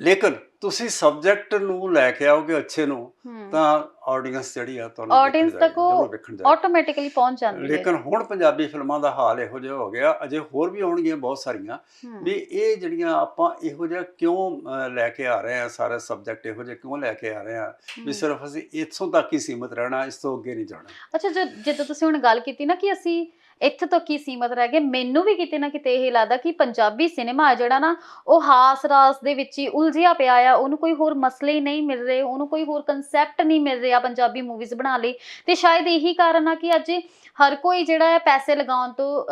ਲੇਕਿਨ ਤੁਸੀਂ ਸਬਜੈਕਟ ਨੂੰ ਲੈ ਕੇ ਆਓਗੇ ਅੱਛੇ ਨੂੰ ਤਾਂ ਆਡੀਅנס ਜਿਹੜੀ ਆ ਤੁਹਾਨੂੰ ਦੇਖਣ ਤੱਕ ਉਹ। ਆਟੋਮੈਟਿਕਲੀ ਪਹੁੰਚ ਜਾਂਦੀ ਹੈ ਲੇਕਿਨ ਹੁਣ ਪੰਜਾਬੀ ਫਿਲਮਾਂ ਦਾ ਹਾਲ ਇਹੋ ਜਿਹਾ ਹੋ ਗਿਆ ਅਜੇ ਹੋਰ ਵੀ ਆਉਣਗੀਆਂ ਬਹੁਤ ਸਾਰੀਆਂ ਵੀ ਇਹ ਜਿਹੜੀਆਂ ਆਪਾਂ ਇਹੋ ਜਿਹਾ ਕਿਉਂ ਲੈ ਕੇ ਆ ਰਹੇ ਆ ਸਾਰੇ ਸਬਜੈਕਟ ਇਹੋ ਜਿਹੇ ਕਿਉਂ ਲੈ ਕੇ ਆ ਰਹੇ ਆ ਵੀ। ਸਿਰਫ ਅਸੀਂ ਇੱਥੋਂ ਤੱਕ ਹੀ ਸੀਮਿਤ ਰਹਿਣਾ ਇਸ ਤੋਂ ਅੱਗੇ ਨਹੀਂ ਜਾਣਾ ਅੱਛਾ ਜਦੋਂ ਤੁਸੀਂ ਹੁਣ ਗੱਲ ਕੀਤੀ ਨਾ ਕਿ ਅਸੀਂ ਇੱਥੇ ਤੱਕ ਹੀ ਸੀਮਤ ਰਹਿ ਗਏ? ਮੈਨੂੰ ਵੀ ਕਿਤੇ ਨਾ ਕਿਤੇ ਇਹ ਲੱਗਦਾ ਕਿ ਪੰਜਾਬੀ ਸਿਨੇਮਾ ਹੈ ਜਿਹੜਾ ਨਾ ਉਹ ਹਾਸ ਰਾਸ ਦੇ ਵਿੱਚ ਹੀ ਉਲਝਿਆ ਪਿਆ ਆ। ਉਹਨੂੰ ਕੋਈ ਹੋਰ ਮਸਲੇ ਹੀ ਨਹੀਂ ਮਿਲ ਰਹੇ ਉਹਨੂੰ ਕੋਈ ਹੋਰ ਕਨਸੈਪਟ ਨਹੀਂ ਮਿਲ ਰਿਹਾ ਪੰਜਾਬੀ ਮੂਵੀਜ਼ ਬਣਾ ਲਈ। ਤੇ ਸ਼ਾਇਦ ਇਹੀ ਕਾਰਨ ਆ ਕਿ ਅੱਜ ਹਰ ਕੋਈ ਜਿਹੜਾ ਹੈ ਪੈਸੇ ਲਗਾਉਣ ਤੋਂ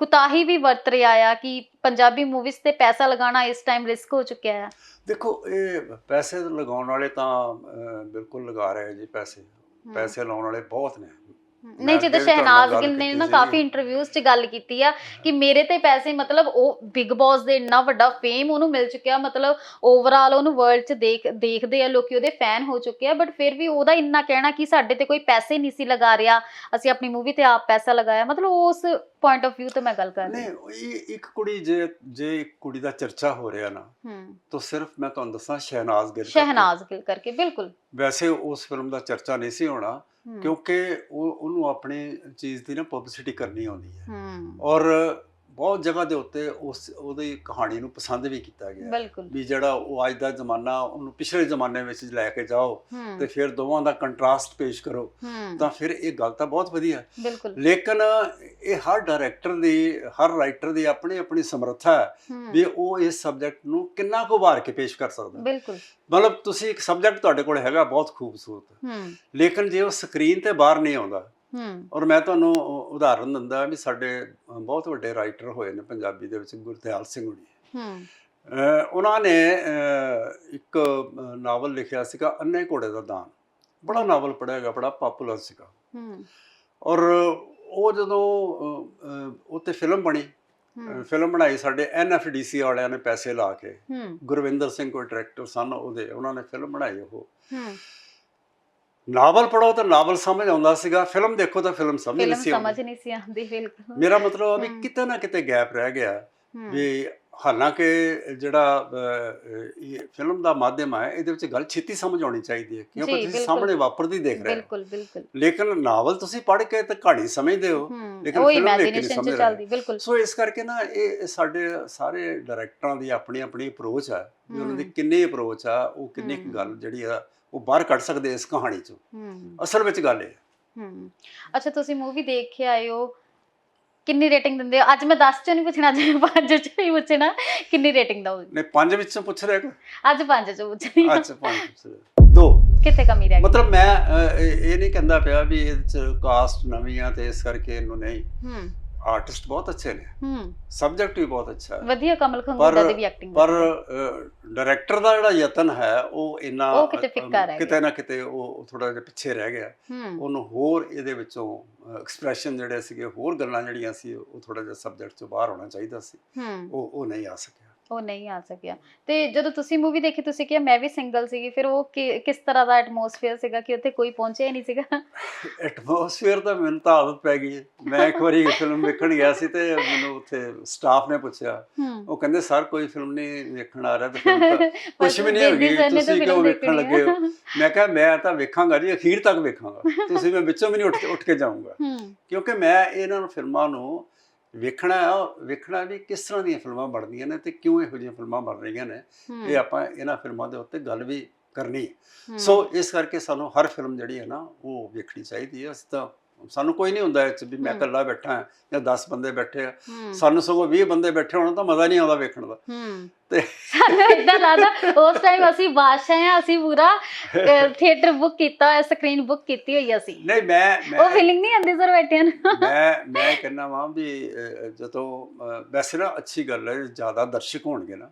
ਕੁਤਾਹੀ ਵੀ ਵਰਤ ਰਿਹਾ ਆ ਕਿ ਪੰਜਾਬੀ ਮੂਵੀਜ਼ ਤੇ ਪੈਸਾ ਲਗਾਉਣਾ ਇਸ ਟਾਈਮ ਰਿਸਕ ਹੋ ਚੁੱਕਿਆ ਹੈ ਦੇਖੋ ਇਹ ਪੈਸੇ ਲਗਾਉਣ ਵਾਲੇ ਤਾਂ ਬਿਲਕੁਲ ਲਗਾ ਰਹੇ ਜੀ ਪੈਸੇ। ਪੈਸੇ ਲਾਉਣ ਵਾਲੇ ਬਹੁਤ ਨੇ। ਨਹੀਂ ਜਦੋਂ ਸ਼ਹਿਨਾਜ਼ ਗੱਲ ਨੇ ਨਾ। ਕਾਫੀ ਇੰਟਰਵਿਊਜ਼ 'ਚ ਗੱਲ ਕੀਤੀ ਆ ਕਿ ਮੇਰੇ ਤੇ ਪੈਸੇ ਮਤਲਬ ਉਹ ਬਿਗ ਬੌਸ ਦੇ ਇੰਨਾ ਵੱਡਾ ਫੇਮ ਉਹਨੂੰ ਮਿਲ ਚੁੱਕਿਆ ਮਤਲਬ ਓਵਰਆਲ ਉਹਨੂੰ ਵਰਲਡ 'ਚ ਦੇਖ ਦੇਖਦੇ ਆ ਲੋਕੀ ਉਹਦੇ ਫੈਨ ਹੋ ਚੁੱਕੇ ਆ ਬਟ ਫਿਰ ਵੀ ਉਹਦਾ ਇੰਨਾ ਕਹਿਣਾ ਕਿ ਸਾਡੇ ਤੇ ਕੋਈ ਪੈਸੇ ਨਹੀਂ ਸੀ ਲਗਾ ਰਿਹਾ ਅਸੀਂ ਆਪਣੀ ਮੂਵੀ ਤੇ ਆਪ ਪੈਸਾ ਲਗਾਇਆ ਮਤਲਬ ਉਸ ਪੁਆਇੰਟ ਆਫ View ਤੋਂ ਮੈਂ ਗੱਲ ਕਰ ਰਹੀ ਨਹੀਂ ਇਹ ਇੱਕ ਕੁੜੀ ਜੇ ਜੇ ਇੱਕ ਕੁੜੀ ਦਾ ਚਰਚਾ ਹੋ ਰਿਹਾ ਨਾ ਹੂੰ। ਤਾਂ ਸਿਰਫ ਮੈਂ ਤੁਹਾਨੂੰ ਦੱਸਾਂ ਸ਼ਹਿਨਾਜ਼ ਗਿੱਲ ਕਰਕੇ। ਸ਼ਹਿਨਾਜ਼ ਗਿੱਲ ਕਰਕੇ ਬਿਲਕੁਲ। ਵੈਸੇ ਉਸ ਫਿਲਮ ਦਾ ਚਰਚਾ ਨਹੀਂ ਸੀ ਹੋਣਾ ਹੂੰ, ਕਿਉਂਕਿ ਉਹ ਉਹਨੂੰ ਆਪਣੀ ਚੀਜ਼ ਦੀ ਨਾ ਪਬਲਿਸਿਟੀ ਕਰਨੀ ਆਉਂਦੀ ਹੈ। ਹੂੰ। ਔਰ ਬਹੁਤ ਜਗ੍ਹਾ ਦੇ ਉੱਤੇ ਉਸ ਉਹਦੀ ਕਹਾਣੀ ਨੂੰ ਪਸੰਦ ਵੀ ਕੀਤਾ ਗਿਆ ਵੀ ਜਿਹੜਾ ਉਹ ਅੱਜ ਦਾ ਜ਼ਮਾਨਾ ਉਹਨੂੰ ਪਿਛਲੇ ਜ਼ਮਾਨੇ ਵਿੱਚ ਲੈ ਕੇ ਜਾਓ ਤੇ ਫਿਰ ਦੋਵਾਂ ਦਾ ਕੰਟਰਾਸਟ ਪੇਸ਼ ਕਰੋ ਤਾਂ ਫਿਰ ਇਹ ਗੱਲ ਤਾਂ ਬਹੁਤ ਵਧੀਆ ਲੇਕਿਨ ਇਹ ਹਰ ਡਾਇਰੈਕਟਰ ਦੀ ਹਰ ਰਾਈਟਰ ਦੀ ਆਪਣੀ ਆਪਣੀ ਸਮਰੱਥਾ ਹੈ ਵੀ ਉਹ ਇਸ ਸਬਜੈਕਟ ਨੂੰ ਕਿੰਨਾ ਕੁ ਉਭਾਰ ਕੇ ਪੇਸ਼ ਕਰ ਸਕਦਾ ਬਿਲਕੁਲ। ਮਤਲਬ ਤੁਸੀਂ ਇੱਕ ਸਬਜੈਕਟ ਤੁਹਾਡੇ ਕੋਲ ਹੈਗਾ ਬਹੁਤ ਖੂਬਸੂਰਤ। ਲੇਕਿਨ ਜੇ ਉਹ ਸਕਰੀਨ ਤੇ ਬਾਹਰ ਨਹੀਂ ਆਉਂਦਾ ਹੂੰ। ਔਰ ਮੈਂ ਤੁਹਾਨੂੰ ਉਦਾਹਰਨ ਦਿੰਦਾ ਵੀ ਸਾਡੇ ਬਹੁਤ ਵੱਡੇ ਰਾਈਟਰ ਹੋਏ ਨੇ ਪੰਜਾਬੀ ਦੇ ਵਿੱਚ ਗੁਰਦਿਆਲ ਸਿੰਘ ਹੁਣੀ। ਹੂੰ। ਉਹਨਾਂ ਨੇ ਇੱਕ ਨਾਵਲ ਲਿਖਿਆ ਸੀਗਾ ਅੰਨੇ ਘੋੜੇ ਦਾ ਦਾਨ। ਬੜਾ ਨਾਵਲ ਪੜਿਆਗਾ ਬੜਾ ਪਪੂਲਰ ਸੀਗਾ। ਹੂੰ। ਔਰ ਉਹ ਜਦੋਂ ਉਹ ਤੇ ਫਿਲਮ ਬਣੀ ਫਿਲਮ ਬਣਾਈ ਸਾਡੇ ਐਨਐਫਡੀਸੀ ਵਾਲਿਆਂ ਨੇ ਪੈਸੇ ਲਾ ਕੇ। ਗੁਰਵਿੰਦਰ ਸਿੰਘ ਕੋਈ ਡਾਇਰੈਕਟਰ ਸਨ ਉਹਦੇ ਉਹਨਾਂ ਨੇ ਫਿਲਮ ਬਣਾਈ ਉਹ। ਹੂੰ। ਨਾਵਲ ਪੜੋ ਤਾਂ ਨਾਵਲ ਸਮਝ ਆਉਂਦਾ ਸੀਗਾ ਫਿਲਮ ਦੇਖੋ ਤਾਂ ਫਿਲਮ ਸਮਝ ਫਿਲਮ ਨਹੀਂ ਸੀ ਆਉਂਦੀ ਸਮਝ ਨਹੀਂ ਸੀ ਆਉਂਦੀ ਬਿਲਕੁਲ ਮੇਰਾ ਮਤਲਬ ਆ ਵੀ। ਕਿਤੇ ਨਾ ਕਿਤੇ ਗੈਪ ਰਹਿ ਗਿਆ ਵੀ ਹਾਲਾਂਕਿ ਜਿਹੜਾ ਇਹ ਫਿਲਮ ਦਾ ਮਾਧਿਅਮ ਹੈ ਇਹਦੇ ਵਿੱਚ ਗੱਲ ਛੇਤੀ ਸਮਝ ਆਉਣੀ ਚਾਹੀਦੀ ਹੈ ਕਿਉਂਕਿ ਤੁਸੀਂ। ਸਾਹਮਣੇ ਵਾਪਰਦੀ ਦੇਖ ਰਹੇ ਹੋ ਬਿਲਕੁਲ ਬਿਲਕੁਲ ਲੇਕਿਨ ਨਾਵਲ ਤੁਸੀਂ ਪੜ੍ਹ ਕੇ ਤਾਂ ਕਹਾਣੀ ਸਮਝਦੇ ਹੋ ਲੇਕਿਨ ਉਹ film ਵੇਖ ਕੇ ਸਮਝ। ਚੱਲਦੀ ਬਿਲਕੁਲ ਸੋ ਇਸ ਕਰਕੇ ਨਾ ਇਹ ਸਾਡੇ ਸਾਰੇ ਡਾਇਰੈਕਟਰਾਂ ਦੀ ਆਪਣੀ ਆਪਣੀ ਅਪਰੋਚ ਹੈ ਵੀ ਉਹਨਾਂ ਦੀ। ਕਿੰਨੀ ਅਪਰੋਚ ਆ ਉਹ ਕਿੰਨੀ। ਗੱਲ ਜਿਹੜੀ ਆ ਉਹ ਬਾਹਰ ਕੱਢ ਸਕਦੇ ਇਸ ਕਹਾਣੀ ਚੋਂ। ਹੂੰ। ਅਸਲ ਵਿੱਚ ਗੱਲ ਇਹ ਹੈ। ਹੂੰ। ਅੱਛਾ ਤੁਸੀਂ ਮੂਵੀ ਦੇਖ ਕੇ ਆਏ ਹੋ ਕਿੰਨੀ ਰੇਟਿੰਗ ਦਿੰਦੇ ਹੋ? ਅੱਜ ਮੈਂ 10 ਚੋਂ ਨਹੀਂ ਪੁੱਛਣਾ ਅੱਜ ਮੈਂ 5 ਚੋਂ ਹੀ ਪੁੱਛਣਾ ਕਿੰਨੀ ਰੇਟਿੰਗ ਦਓਗੇ ਨੇ ਪੰਜ ਵਿੱਚੋਂ ਪੁੱਛ ਰਿਹਾ ਕੋਈ? ਅੱਜ 5 ਚੋਂ ਪੁੱਛਣੀ ਆ। ਅੱਛਾ ਪੰਜ ਪੁੱਛ ਰਿਹਾ। ਦੋ? ਕਿੱਥੇ ਕਮੀ ਰਹਿ ਗਈ? ਮਤਲਬ ਮੈਂ ਅਹ, ਇਹ ਇਹ ਨਹੀਂ ਕਹਿੰਦਾ ਪਿਆ ਵੀ ਇਹ ਚ ਕਾਸਟ ਨਵੀਂ ਆ ਤੇ ਇਸ ਕਰਕੇ ਇਹਨੂੰ ਨਹੀਂ। ਹੂੰ। ਆਰਟਿਸਟ ਬਹੁਤ ਅੱਛੇ ਨੇ। ਹੂੰ। ਸਬਜੈਕਟ ਵੀ ਬਹੁਤ ਅੱਛਾ। ਹੈ ਵਧੀਆ ਕਮਲ ਖੰਗੂਦਾ ਦੀ ਵੀ ਐਕਟਿੰਗ ਪਰ ਡਾਇਰੈਕਟਰ ਦਾ ਜਿਹੜਾ ਯਤਨ ਹੈ ਉਹ ਇੰਨਾ ਉਹ ਕਿਤੇ ਫਿੱਕਾ ਰਹਿ ਕਿਤੇ ਨਾ ਕਿਤੇ ਉਹ ਥੋੜਾ ਜਿਹਾ ਪਿੱਛੇ ਰਹਿ ਗਿਆ। ਉਹਨੂੰ ਹੋਰ ਇਹਦੇ ਵਿੱਚੋਂ ਐਕਸਪ੍ਰੈਸ਼ਨ ਜਿਹੜੇ ਸੀਗੇ ਹੋਰ ਗੱਲਾਂ ਜਿਹੜੀਆਂ ਸੀ ਉਹ ਥੋੜਾ ਜਿਹਾ ਸਬਜੈਕਟ ਚੋਂ ਬਾਹਰ ਹੋਣਾ ਚਾਹੀਦਾ ਸੀ। ਉਹ ਉਹ ਨਹੀਂ ਆ ਸਕਿਆ। ਉਹ ਨਹੀਂ ਆ ਸਕਿਆ। ਤੇ ਜਦੋਂ ਤੁਸੀਂ ਮੂਵੀ ਦੇਖੀ ਤੁਸੀਂ ਕਿਹਾ ਮੈਂ ਵੀ ਸਿੰਗਲ ਸੀਗੀ ਫਿਰ ਉਹ ਕਿ- ਕਿਸ ਤਰ੍ਹਾਂ ਦਾ ਐਟਮੋਸਫੇਅਰ ਸੀਗਾ ਕਿ ਉੱਥੇ ਕੋਈ ਪਹੁੰਚਿਆ ਹੀ ਨਹੀਂ ਸੀਗਾ? ਐਟਮੋਸਫੇਅਰ ਤਾਂ ਮੈਨੂੰ ਤਾਂ ਆਦਤ ਪੈ ਗਈ। ਹੈ। ਮੈਂ ਇੱਕ ਵਾਰੀ ਫਿਲਮ ਵੇਖਣ ਗਿਆ ਸੀ ਤੇ ਮੈਨੂੰ ਉੱਥੇ ਸਟਾਫ ਨੇ ਪੁੱਛਿਆ। ਹੂੰ। ਉਹ ਕਹਿੰਦੇ ਸਰ ਕੋਈ ਫਿਲਮ ਨਹੀਂ ਵੇਖਣ ਆ ਰਿਹਾ ਤੇ ਕੁਛ ਵੀ ਨਹੀਂ ਹੈਗੀ, ਤੁਸੀਂ film ਕਿਉਂ ਵੇਖਣ। ਲੱਗੇ ਹੋ? ਮੈਂ ਕਿਹਾ ਮੈਂ ਤਾਂ ਵੇਖਾਂਗਾ ਜੀ ਅਖੀਰ ਤੱਕ ਵੇਖਾਂਗਾ। ਤੁਸੀਂ ਮੈਂ ਵਿੱਚੋਂ ਵੀ ਨਹੀਂ ਉੱਠ ਕੇ ਉੱਠ ਕੇ ਜਾਊਂਗਾ। ਹੂੰ। ਕਿਉਂਕਿ ਮੈਂ ਇਹਨਾਂ ਨੂੰ ਫਿਲਮਾਂ ਨੂੰ ਵੇਖਣਾ ਆ ਵੇਖਣਾ ਵੀ ਕਿਸ ਤਰ੍ਹਾਂ ਦੀਆਂ ਫਿਲਮਾਂ ਬਣਦੀਆਂ ਨੇ ਤੇ ਕਿਉਂ ਇਹੋ ਜਿਹੀਆਂ ਫਿਲਮਾਂ ਬਣ ਰਹੀਆਂ ਨੇ ਇਹ ਆਪਾਂ ਇਹਨਾਂ ਫਿਲਮਾਂ ਦੇ ਉੱਤੇ ਗੱਲ ਵੀ ਕਰਨੀ ਸੋ ਇਸ ਕਰਕੇ ਸਾਨੂੰ ਹਰ ਫਿਲਮ ਜਿਹੜੀ ਹੈ ਨਾ ਉਹ ਵੇਖਣੀ ਚਾਹੀਦੀ ਹੈ। ਅਸੀਂ ਤਾਂ ਸਾਨੂੰ ਕੋਈ ਨਹੀਂ ਹੁੰਦਾ 'ਚ ਵੀ ਮੈਂ। ਇਕੱਲਾ ਬੈਠਾ ਹਾਂ ਜਾਂ 10 ਬੰਦੇ ਬੈਠੇ ਆ। ਸਾਨੂੰ ਸਗੋਂ 20 ਬੰਦੇ ਬੈਠੇ ਹੋਣ ਤਾਂ ਮਜ਼ਾ ਨਹੀਂ ਆਉਂਦਾ ਵੇਖਣ ਦਾ। ਤੇ ਸਾਨੂੰ ਇਦਾਂ ਲੱਗਦਾ ਉਸ ਟਾਈਮ ਅਸੀਂ ਬਾਦਸ਼ਾਹ ਆ ਅਸੀਂ ਪੂਰਾ ਥੀਏਟਰ ਬੁੱਕ ਕੀਤਾ ਹੋਇਆ ਸਕਰੀਨ ਬੁੱਕ ਕੀਤੀ ਹੋਈ ਅਸੀਂ। ਨਹੀਂ ਮੈਂ ਉਹ ਫੀਲਿੰਗ ਨਹੀਂ ਆਉਂਦੀ ਸਰ ਬੈਠਿਆਂ ਨੂੰ। ਮੈਂ ਮੈਂ ਕਹਿੰਦਾ ਵਾਂ ਵੀ ਜਦੋਂ ਵੈਸੇ ਨਾ ਅੱਛੀ ਗੱਲ ਹੈ ਜ਼ਿਆਦਾ ਦਰਸ਼ਕ ਹੋਣਗੇ ਨਾ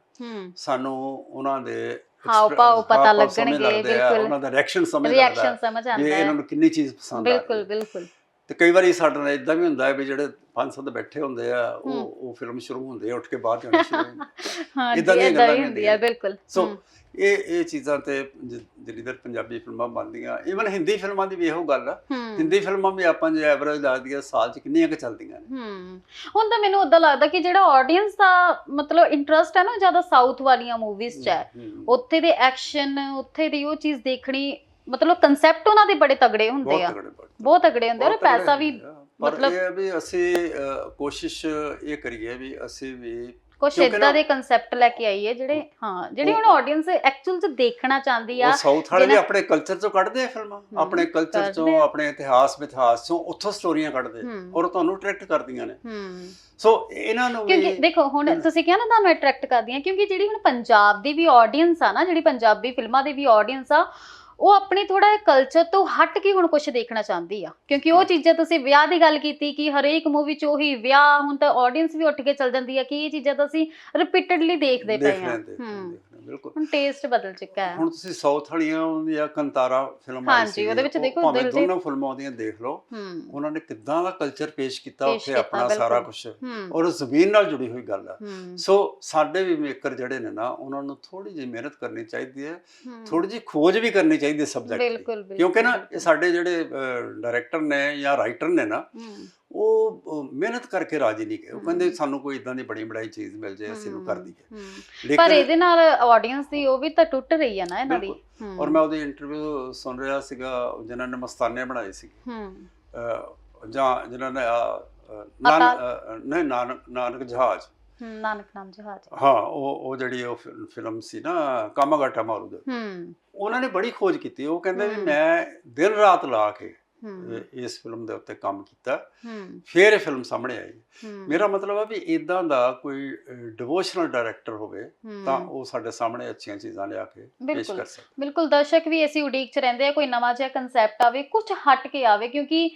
ਸਾਨੂੰ ਉਹਨਾਂ ਦੇ express- ਭਾਵ ਪਤਾ ਲੱਗਣਗੇ, ਬਿਲਕੁਲ। ਉਹਨਾਂ ਦਾ ਰਿਐਕਸ਼ਨ ਸਮਝ ਰਿਐਕਸ਼ਨ ਆਉਂਦਾ ਇਹਨਾਂ ਨੂੰ ਕਿੰਨੀ ਚੀਜ਼ ਪਸੰਦ ਆ ਬਿਲਕੁਲ। ਬਿਲਕੁਲ। ਤੇ ਕਈ ਵਾਰੀ ਸਾਡੇ ਨਾਲ ਇਦਾਂ ਵੀ ਹੁੰਦਾ ਹੈ ਵੀ ਜਿਹੜੇ ਪੰਜ ਸੱਤ ਬੈਠੇ ਹੁੰਦੇ ਆ ਹੂੰ। ਉਹ ਉਹ ਫਿਲਮ ਸ਼ੁਰੂ ਹੁੰਦੇ ਆ ਉੱਠ ਕੇ ਬਾਹਰ ਜਾਣਾ ਸ਼ੁਰੂ ਹੋ। ਹਾਂ ਏਦਾਂ ਦੀਆਂ ਇਦਾਂ ਗੱਲਾਂ ਹੀ ਹੈ ਹੁੰਦੀਆਂ। ਬਿਲਕੁਲ ਸੋ ਹੂੰ, ਇਹ ਇਹ ਚੀਜ਼ਾਂ ਤੇ ਜ- ਜਿੱਦਾਂ ਪੰਜਾਬੀ ਫਿਲਮਾਂ ਬਣਦੀਆਂ ਈਵਨ ਹਿੰਦੀ ਫਿਲਮਾਂ ਦੀ ਵੀ ਇਹੋ ਗੱਲ ਆ ਹੂੰ ਹਿੰਦੀ ਫਿਲਮਾਂ ਵੀ ਆਪਾਂ ਜੇ ਐਵਰੇਜ ਲਾ ਦਈਏ ਸਾਲ 'ਚ ਕਿੰਨੀਆਂ ਕੁ ਚੱਲਦੀਆਂ ਨੇ ਹੂੰ ਹੁਣ ਤਾਂ ਮੈਨੂੰ ਉਦਾਂ ਲੱਗਦਾ ਕਿ ਜਿਹੜਾ ਆਡੀਅנס ਦਾ ਮਤਲਬ ਇੰਟਰਸਟ ਹੈ ਨਾ ਜ਼ਿਆਦਾ ਸਾਊਥ ਵਾਲੀਆਂ ਮੂਵੀਜ਼ 'ਚ ਹੈ ਹੂੰ। ਉੱਥੇ ਦੇ ਐਕਸ਼ਨ ਉੱਥੇ ਦੀ ਉਹ ਚੀਜ਼ ਦੇਖਣੀ ਮਤਲਬ ਕਨਸੈਪਟ ਉਹਨਾਂ ਦੇ ਬੜੇ ਤਗੜੇ ਹੁੰਦੇ ਆ। ਬਹੁਤ ਤਗੜੇ। ਹੁੰਦੇ ਆ। ਪੈਸਾ ਵੀ ਮਤਲਬ ਇਹ ਵੀ ਅਸੀਂ ਕੋਸ਼ਿਸ਼ ਇਹ ਕਰੀਏ ਵੀ ਅਸੀਂ ਵੀ ਕੁਝ ਇਦਾਂ ਦੇ ਕਨਸੈਪਟ ਲੈ ਕੇ ਆਈਏ ਜਿਹੜੇ ਹਾਂ ਜਿਹੜੇ ਹੁਣ ਆਡੀਅנס ਐਕਚੁਅਲ ਚ ਦੇਖਣਾ ਚਾਹੁੰਦੀ ਆ ਸਾਊਥ ਵਾਲੇ ਵੀ ਆਪਣੇ ਕਲਚਰ ਚੋਂ ਕੱਢਦੇ ਆ ਫਿਲਮਾਂ। ਆਪਣੇ ਕਲਚਰ ਚੋਂ ਆਪਣੇ ਇਤਿਹਾਸ ਮਿਥਿਹਾਸ ਚੋਂ ਉੱਥੋਂ ਸਟੋਰੀਆਂ ਕੱਢਦੇ ਔਰ ਤੁਹਾਨੂੰ ਅਟਰੈਕਟ ਕਰਦੀਆਂ ਨੇ। ਸੋ ਇਹਨਾਂ ਨੂੰ ਕਿਉਂਕਿ ਦੇਖੋ ਹੁਣ ਤੁਸੀਂ ਕਿਹਾ ਨਾ ਤੁਹਾਨੂੰ ਅਟਰੈਕਟ ਕਰਦੀਆਂ ਕਿਉਂਕਿ ਜਿਹੜੀ ਹੁਣ ਪੰਜਾਬ ਦੀ ਵੀ ਆਡੀਅנס ਆ ਨਾ ਜਿਹੜੀ ਪੰਜਾਬੀ ਫਿਲਮਾਂ ਦੇ ਵੀ ਆਡੀਅנס ਆ ਉਹ ਆਪਣੀ ਥੋੜਾ ਕਲਚਰ ਤੋਂ ਹਟ ਕੇ ਹੁਣ ਕੁਝ ਦੇਖਣਾ ਚਾਹੁੰਦੀ ਆ। ਕਿਉਂਕਿ ਉਹ। ਚੀਜ਼ਾਂ ਤੁਸੀਂ ਵਿਆਹ ਦੀ ਗੱਲ ਕੀਤੀ ਕਿ ਹਰੇਕ ਮੂਵੀ 'ਚ ਉਹੀ ਵਿਆਹ ਹੁਣ ਤਾਂ ਆਡੀਅנס ਵੀ ਉੱਠ ਕੇ ਚੱਲ ਜਾਂਦੀ ਆ ਕਿ ਇਹ ਚੀਜ਼ਾਂ ਤਾਂ ਅਸੀਂ ਰਿਪੀਟਡਲੀ ਦੇਖਦੇ ਦੇਖ ਪਏ ਆ ਹੂੰ। ਬਿਲਕੁਲ। ਹੁਣ ਟੇਸਟ ਬਦਲ ਚੁੱਕਾ ਹੈ। ਹੁਣ ਤੁਸੀਂ ਸਾਊਥ ਵਾਲੀਆਂ ਜਾਂ ਕੰਤਾਰਾ ਫਿਲਮ ਆਈ ਹਾਂਜੀ, ਸੀਗੀ, ਉਹਦੇ ਵਿੱਚ ਦੇਖੋ ਦਿਲ ਦੇ- ਦੋਨੋਂ ਫਿਲਮਾਂ ਉਹਦੀਆਂ ਦੇਖ ਲਓ ਉਹਨਾਂ ਨੇ ਕਿੱਦਾਂ ਦਾ ਕਲਚਰ ਪੇਸ਼ ਕੀਤਾ ਉੱਥੇ ਆਪਣਾ ਸਾਰਾ। ਕੁਝ ਔਰ ਜ਼ਮੀਨ ਨਾਲ ਜੁੜੀ ਹੋਈ ਗੱਲ ਆ। ਹੂੰ। ਸੋ ਸਾਡੇ ਵੀ ਮੇਕਰ ਜਿਹੜੇ ਨੇ ਨਾ ਉਹਨਾਂ ਨੂੰ ਥੋੜੀ ਜਿਹੀ ਮਿਹਨਤ ਕਰਨੀ ਚਾਹੀਦੀ ਹੈ। ਥੋੜੀ ਜਿਹੀ ਖੋਜ ਵੀ ਕਰਨੀ ਚਾਹੀਦੀ ਹੈ ਸਬਜੈਕਟ ਦੀ। ਕਿਉਂਕਿ ਨਾ ਇਹ ਸਾਡੇ ਜਿਹੜੇ ਡਾਇਰੈਕਟਰ ਨੇ ਜਾਂ ਰਾਈਟਰ ਨੇ ਨਾ ਉਹ ਮਿਹਨਤ ਕਰਕੇ ਰਾਜੀ ਨਹੀਂ ਗਏ। ਉਹ ਕਹਿੰਦੇ। ਸਾਨੂੰ ਕੋਈ ਇਦਾਂ ਦੀ ਬੜੀ ਬੜਾਈ ਚੀਜ਼ ਮਿਲ ਜਾਏ ਅਸੀਂ ਇਹਨੂੰ ਕਰ ਦਈਏ। ਪਰ ਇਹਦੇ ਨਾਲ ਆਡੀਅנס ਦੀ ਉਹ ਵੀ ਤਾਂ ਟੁੱਟ ਰਹੀ ਹੈ ਨਾ ਇਹਨਾਂ ਦੀ। ਔਰ ਮੈਂ ਉਹਦੀ ਇੰਟਰਵਿਊ ਸੁਣ ਰਿਹਾ ਸੀਗਾ ਜਿਨ੍ਹਾਂ ਨੇ ਮਸਤਾਨੇ ਬਣਾਏ ਸੀ। ਜਾਂ ਜਿਨ੍ਹਾਂ ਨੇ ਨਹੀਂ ਨਾਨਕ ਨਾਨਕ ਜਹਾਜ਼। ਨਾਨਕ ਨਾਮ ਜਹਾਜ਼। ਹਾਂ ਉਹ ਉਹ ਜਿਹੜੀ ਉਹ ਫਿਲਮ ਸੀ ਨਾ ਕਾਮਾਗਾਟਾ ਮਾਰੂ ਦੇ ਹਮ ਉਹਨਾਂ ਨੇ ਬੜੀ ਖੋਜ ਕੀਤੀ। ਉਹ ਕਹਿੰਦੇ ਵੀ। ਮੈਂ ਦਿਨ ਰਾਤ ਲਾ ਕੇ ਇਸ ਫਿਲਮ ਦੇ ਉੱਤੇ ਕੰਮ ਕੀਤਾ। ਫਿਰ ਇਹ ਫਿਲਮ ਸਾਹਮਣੇ ਆਈ। ਮੇਰਾ ਮਤਲਬ ਹੈ ਵੀ ਇਦਾਂ ਦਾ ਕੋਈ ਡਿਵੋਸ਼ਨਲ ਡਾਇਰੈਕਟਰ ਹੋਵੇ ਤਾਂ ਉਹ ਸਾਡੇ ਸਾਹਮਣੇ ਅੱਛੀਆਂ ਚੀਜ਼ਾਂ ਲਿਆ ਕੇ ਪੇਸ਼ ਕਰ ਸਕਦਾ। ਬਿਲਕੁਲ ਦਰਸ਼ਕ ਵੀ ਅਸੀਂ ਉਡੀਕ 'ਚ ਰਹਿੰਦੇ ਆ ਕੋਈ ਨਵਾਂ ਜਿਹਾ ਕਨਸੈਪਟ ਆਵੇ ਕੁਝ ਹਟ ਕੇ ਆਵੇ ਕਿਉਂਕਿ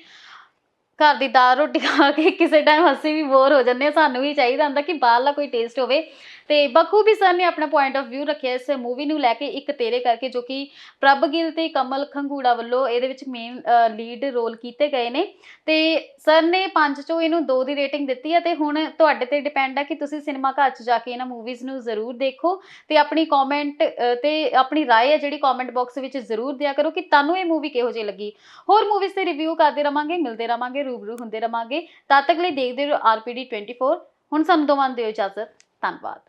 ਘਰ ਦੀ ਦਾਲ ਰੋਟੀ ਖਾ ਕੇ ਕਿਸੇ ਟਾਈਮ ਅਸੀਂ ਵੀ ਬੋਰ ਹੋ ਜਾਂਦੇ ਆ ਸਾਨੂੰ ਵੀ ਚਾਹੀਦਾ ਹੁੰਦਾ ਕਿ ਬਾਹਰਲਾ ਕੋਈ ਟੇਸਟ ਹੋਵੇ। ਤੇ ਬਖੂਬੀ ਸਰ ਨੇ ਆਪਣਾ ਪੁਆਇੰਟ ਆਫ View ਰੱਖਿਆ ਇਸ ਮੂਵੀ ਨੂੰ ਲੈ ਕੇ ਇੱਕ ਤੇਰੇ ਕਰਕੇ ਜੋ ਕਿ ਪ੍ਰਭ ਗਿੱਲ ਤੇ ਕਮਲ ਖੰਗੂੜਾ ਵੱਲੋਂ ਇਹਦੇ ਵਿੱਚ ਮੇਨ ਲੀਡ ਰੋਲ ਕੀਤੇ ਗਏ ਨੇ ਤੇ ਸਰ ਨੇ 5 ਚੋਂ ਇਹਨੂੰ 2 ਦੀ ਰੇਟਿੰਗ ਦਿੱਤੀ ਹੈ ਤੇ ਹੁਣ ਤੁਹਾਡੇ ਤੇ ਡਿਪੈਂਡ ਹੈ ਕਿ ਤੁਸੀਂ ਸਿਨੇਮਾ ਘਰ 'ਚ ਜਾ ਕੇ ਇਹਨਾਂ ਮੂਵੀਜ਼ ਨੂੰ ਜ਼ਰੂਰ ਦੇਖੋ ਤੇ ਆਪਣੀ ਕਮੈਂਟ ਤੇ ਆਪਣੀ رائے ਹੈ ਜਿਹੜੀ ਕਮੈਂਟ ਬਾਕਸ ਵਿੱਚ ਜ਼ਰੂਰ ਦਿਆ ਕਰੋ ਕਿ ਤੁਹਾਨੂੰ ਇਹ ਮੂਵੀ ਕਿਹੋ ਜਿਹੀ ਲੱਗੀ ਹੋਰ ਮੂਵੀਜ਼ ਤੇ ਰਿਵਿਊ ਕਰਦੇ ਰਵਾਂਗੇ ਮਿਲਦੇ ਰਵਾਂਗੇ ਰੂਬਰੂ ਹੁੰਦੇ ਰਵਾਂਗੇ ਤਦ ਤੱਕ ਲਈ ਦੇਖਦੇ ਰਹੋ ਆਰਪੀਡੀ 24 ਹੁਣ ਸਾਨੂੰ ਦੋਵਾਂ ਨੂੰ ਦਿਓ ਇਜਾਜ਼ਤ ਧੰਨਵਾਦ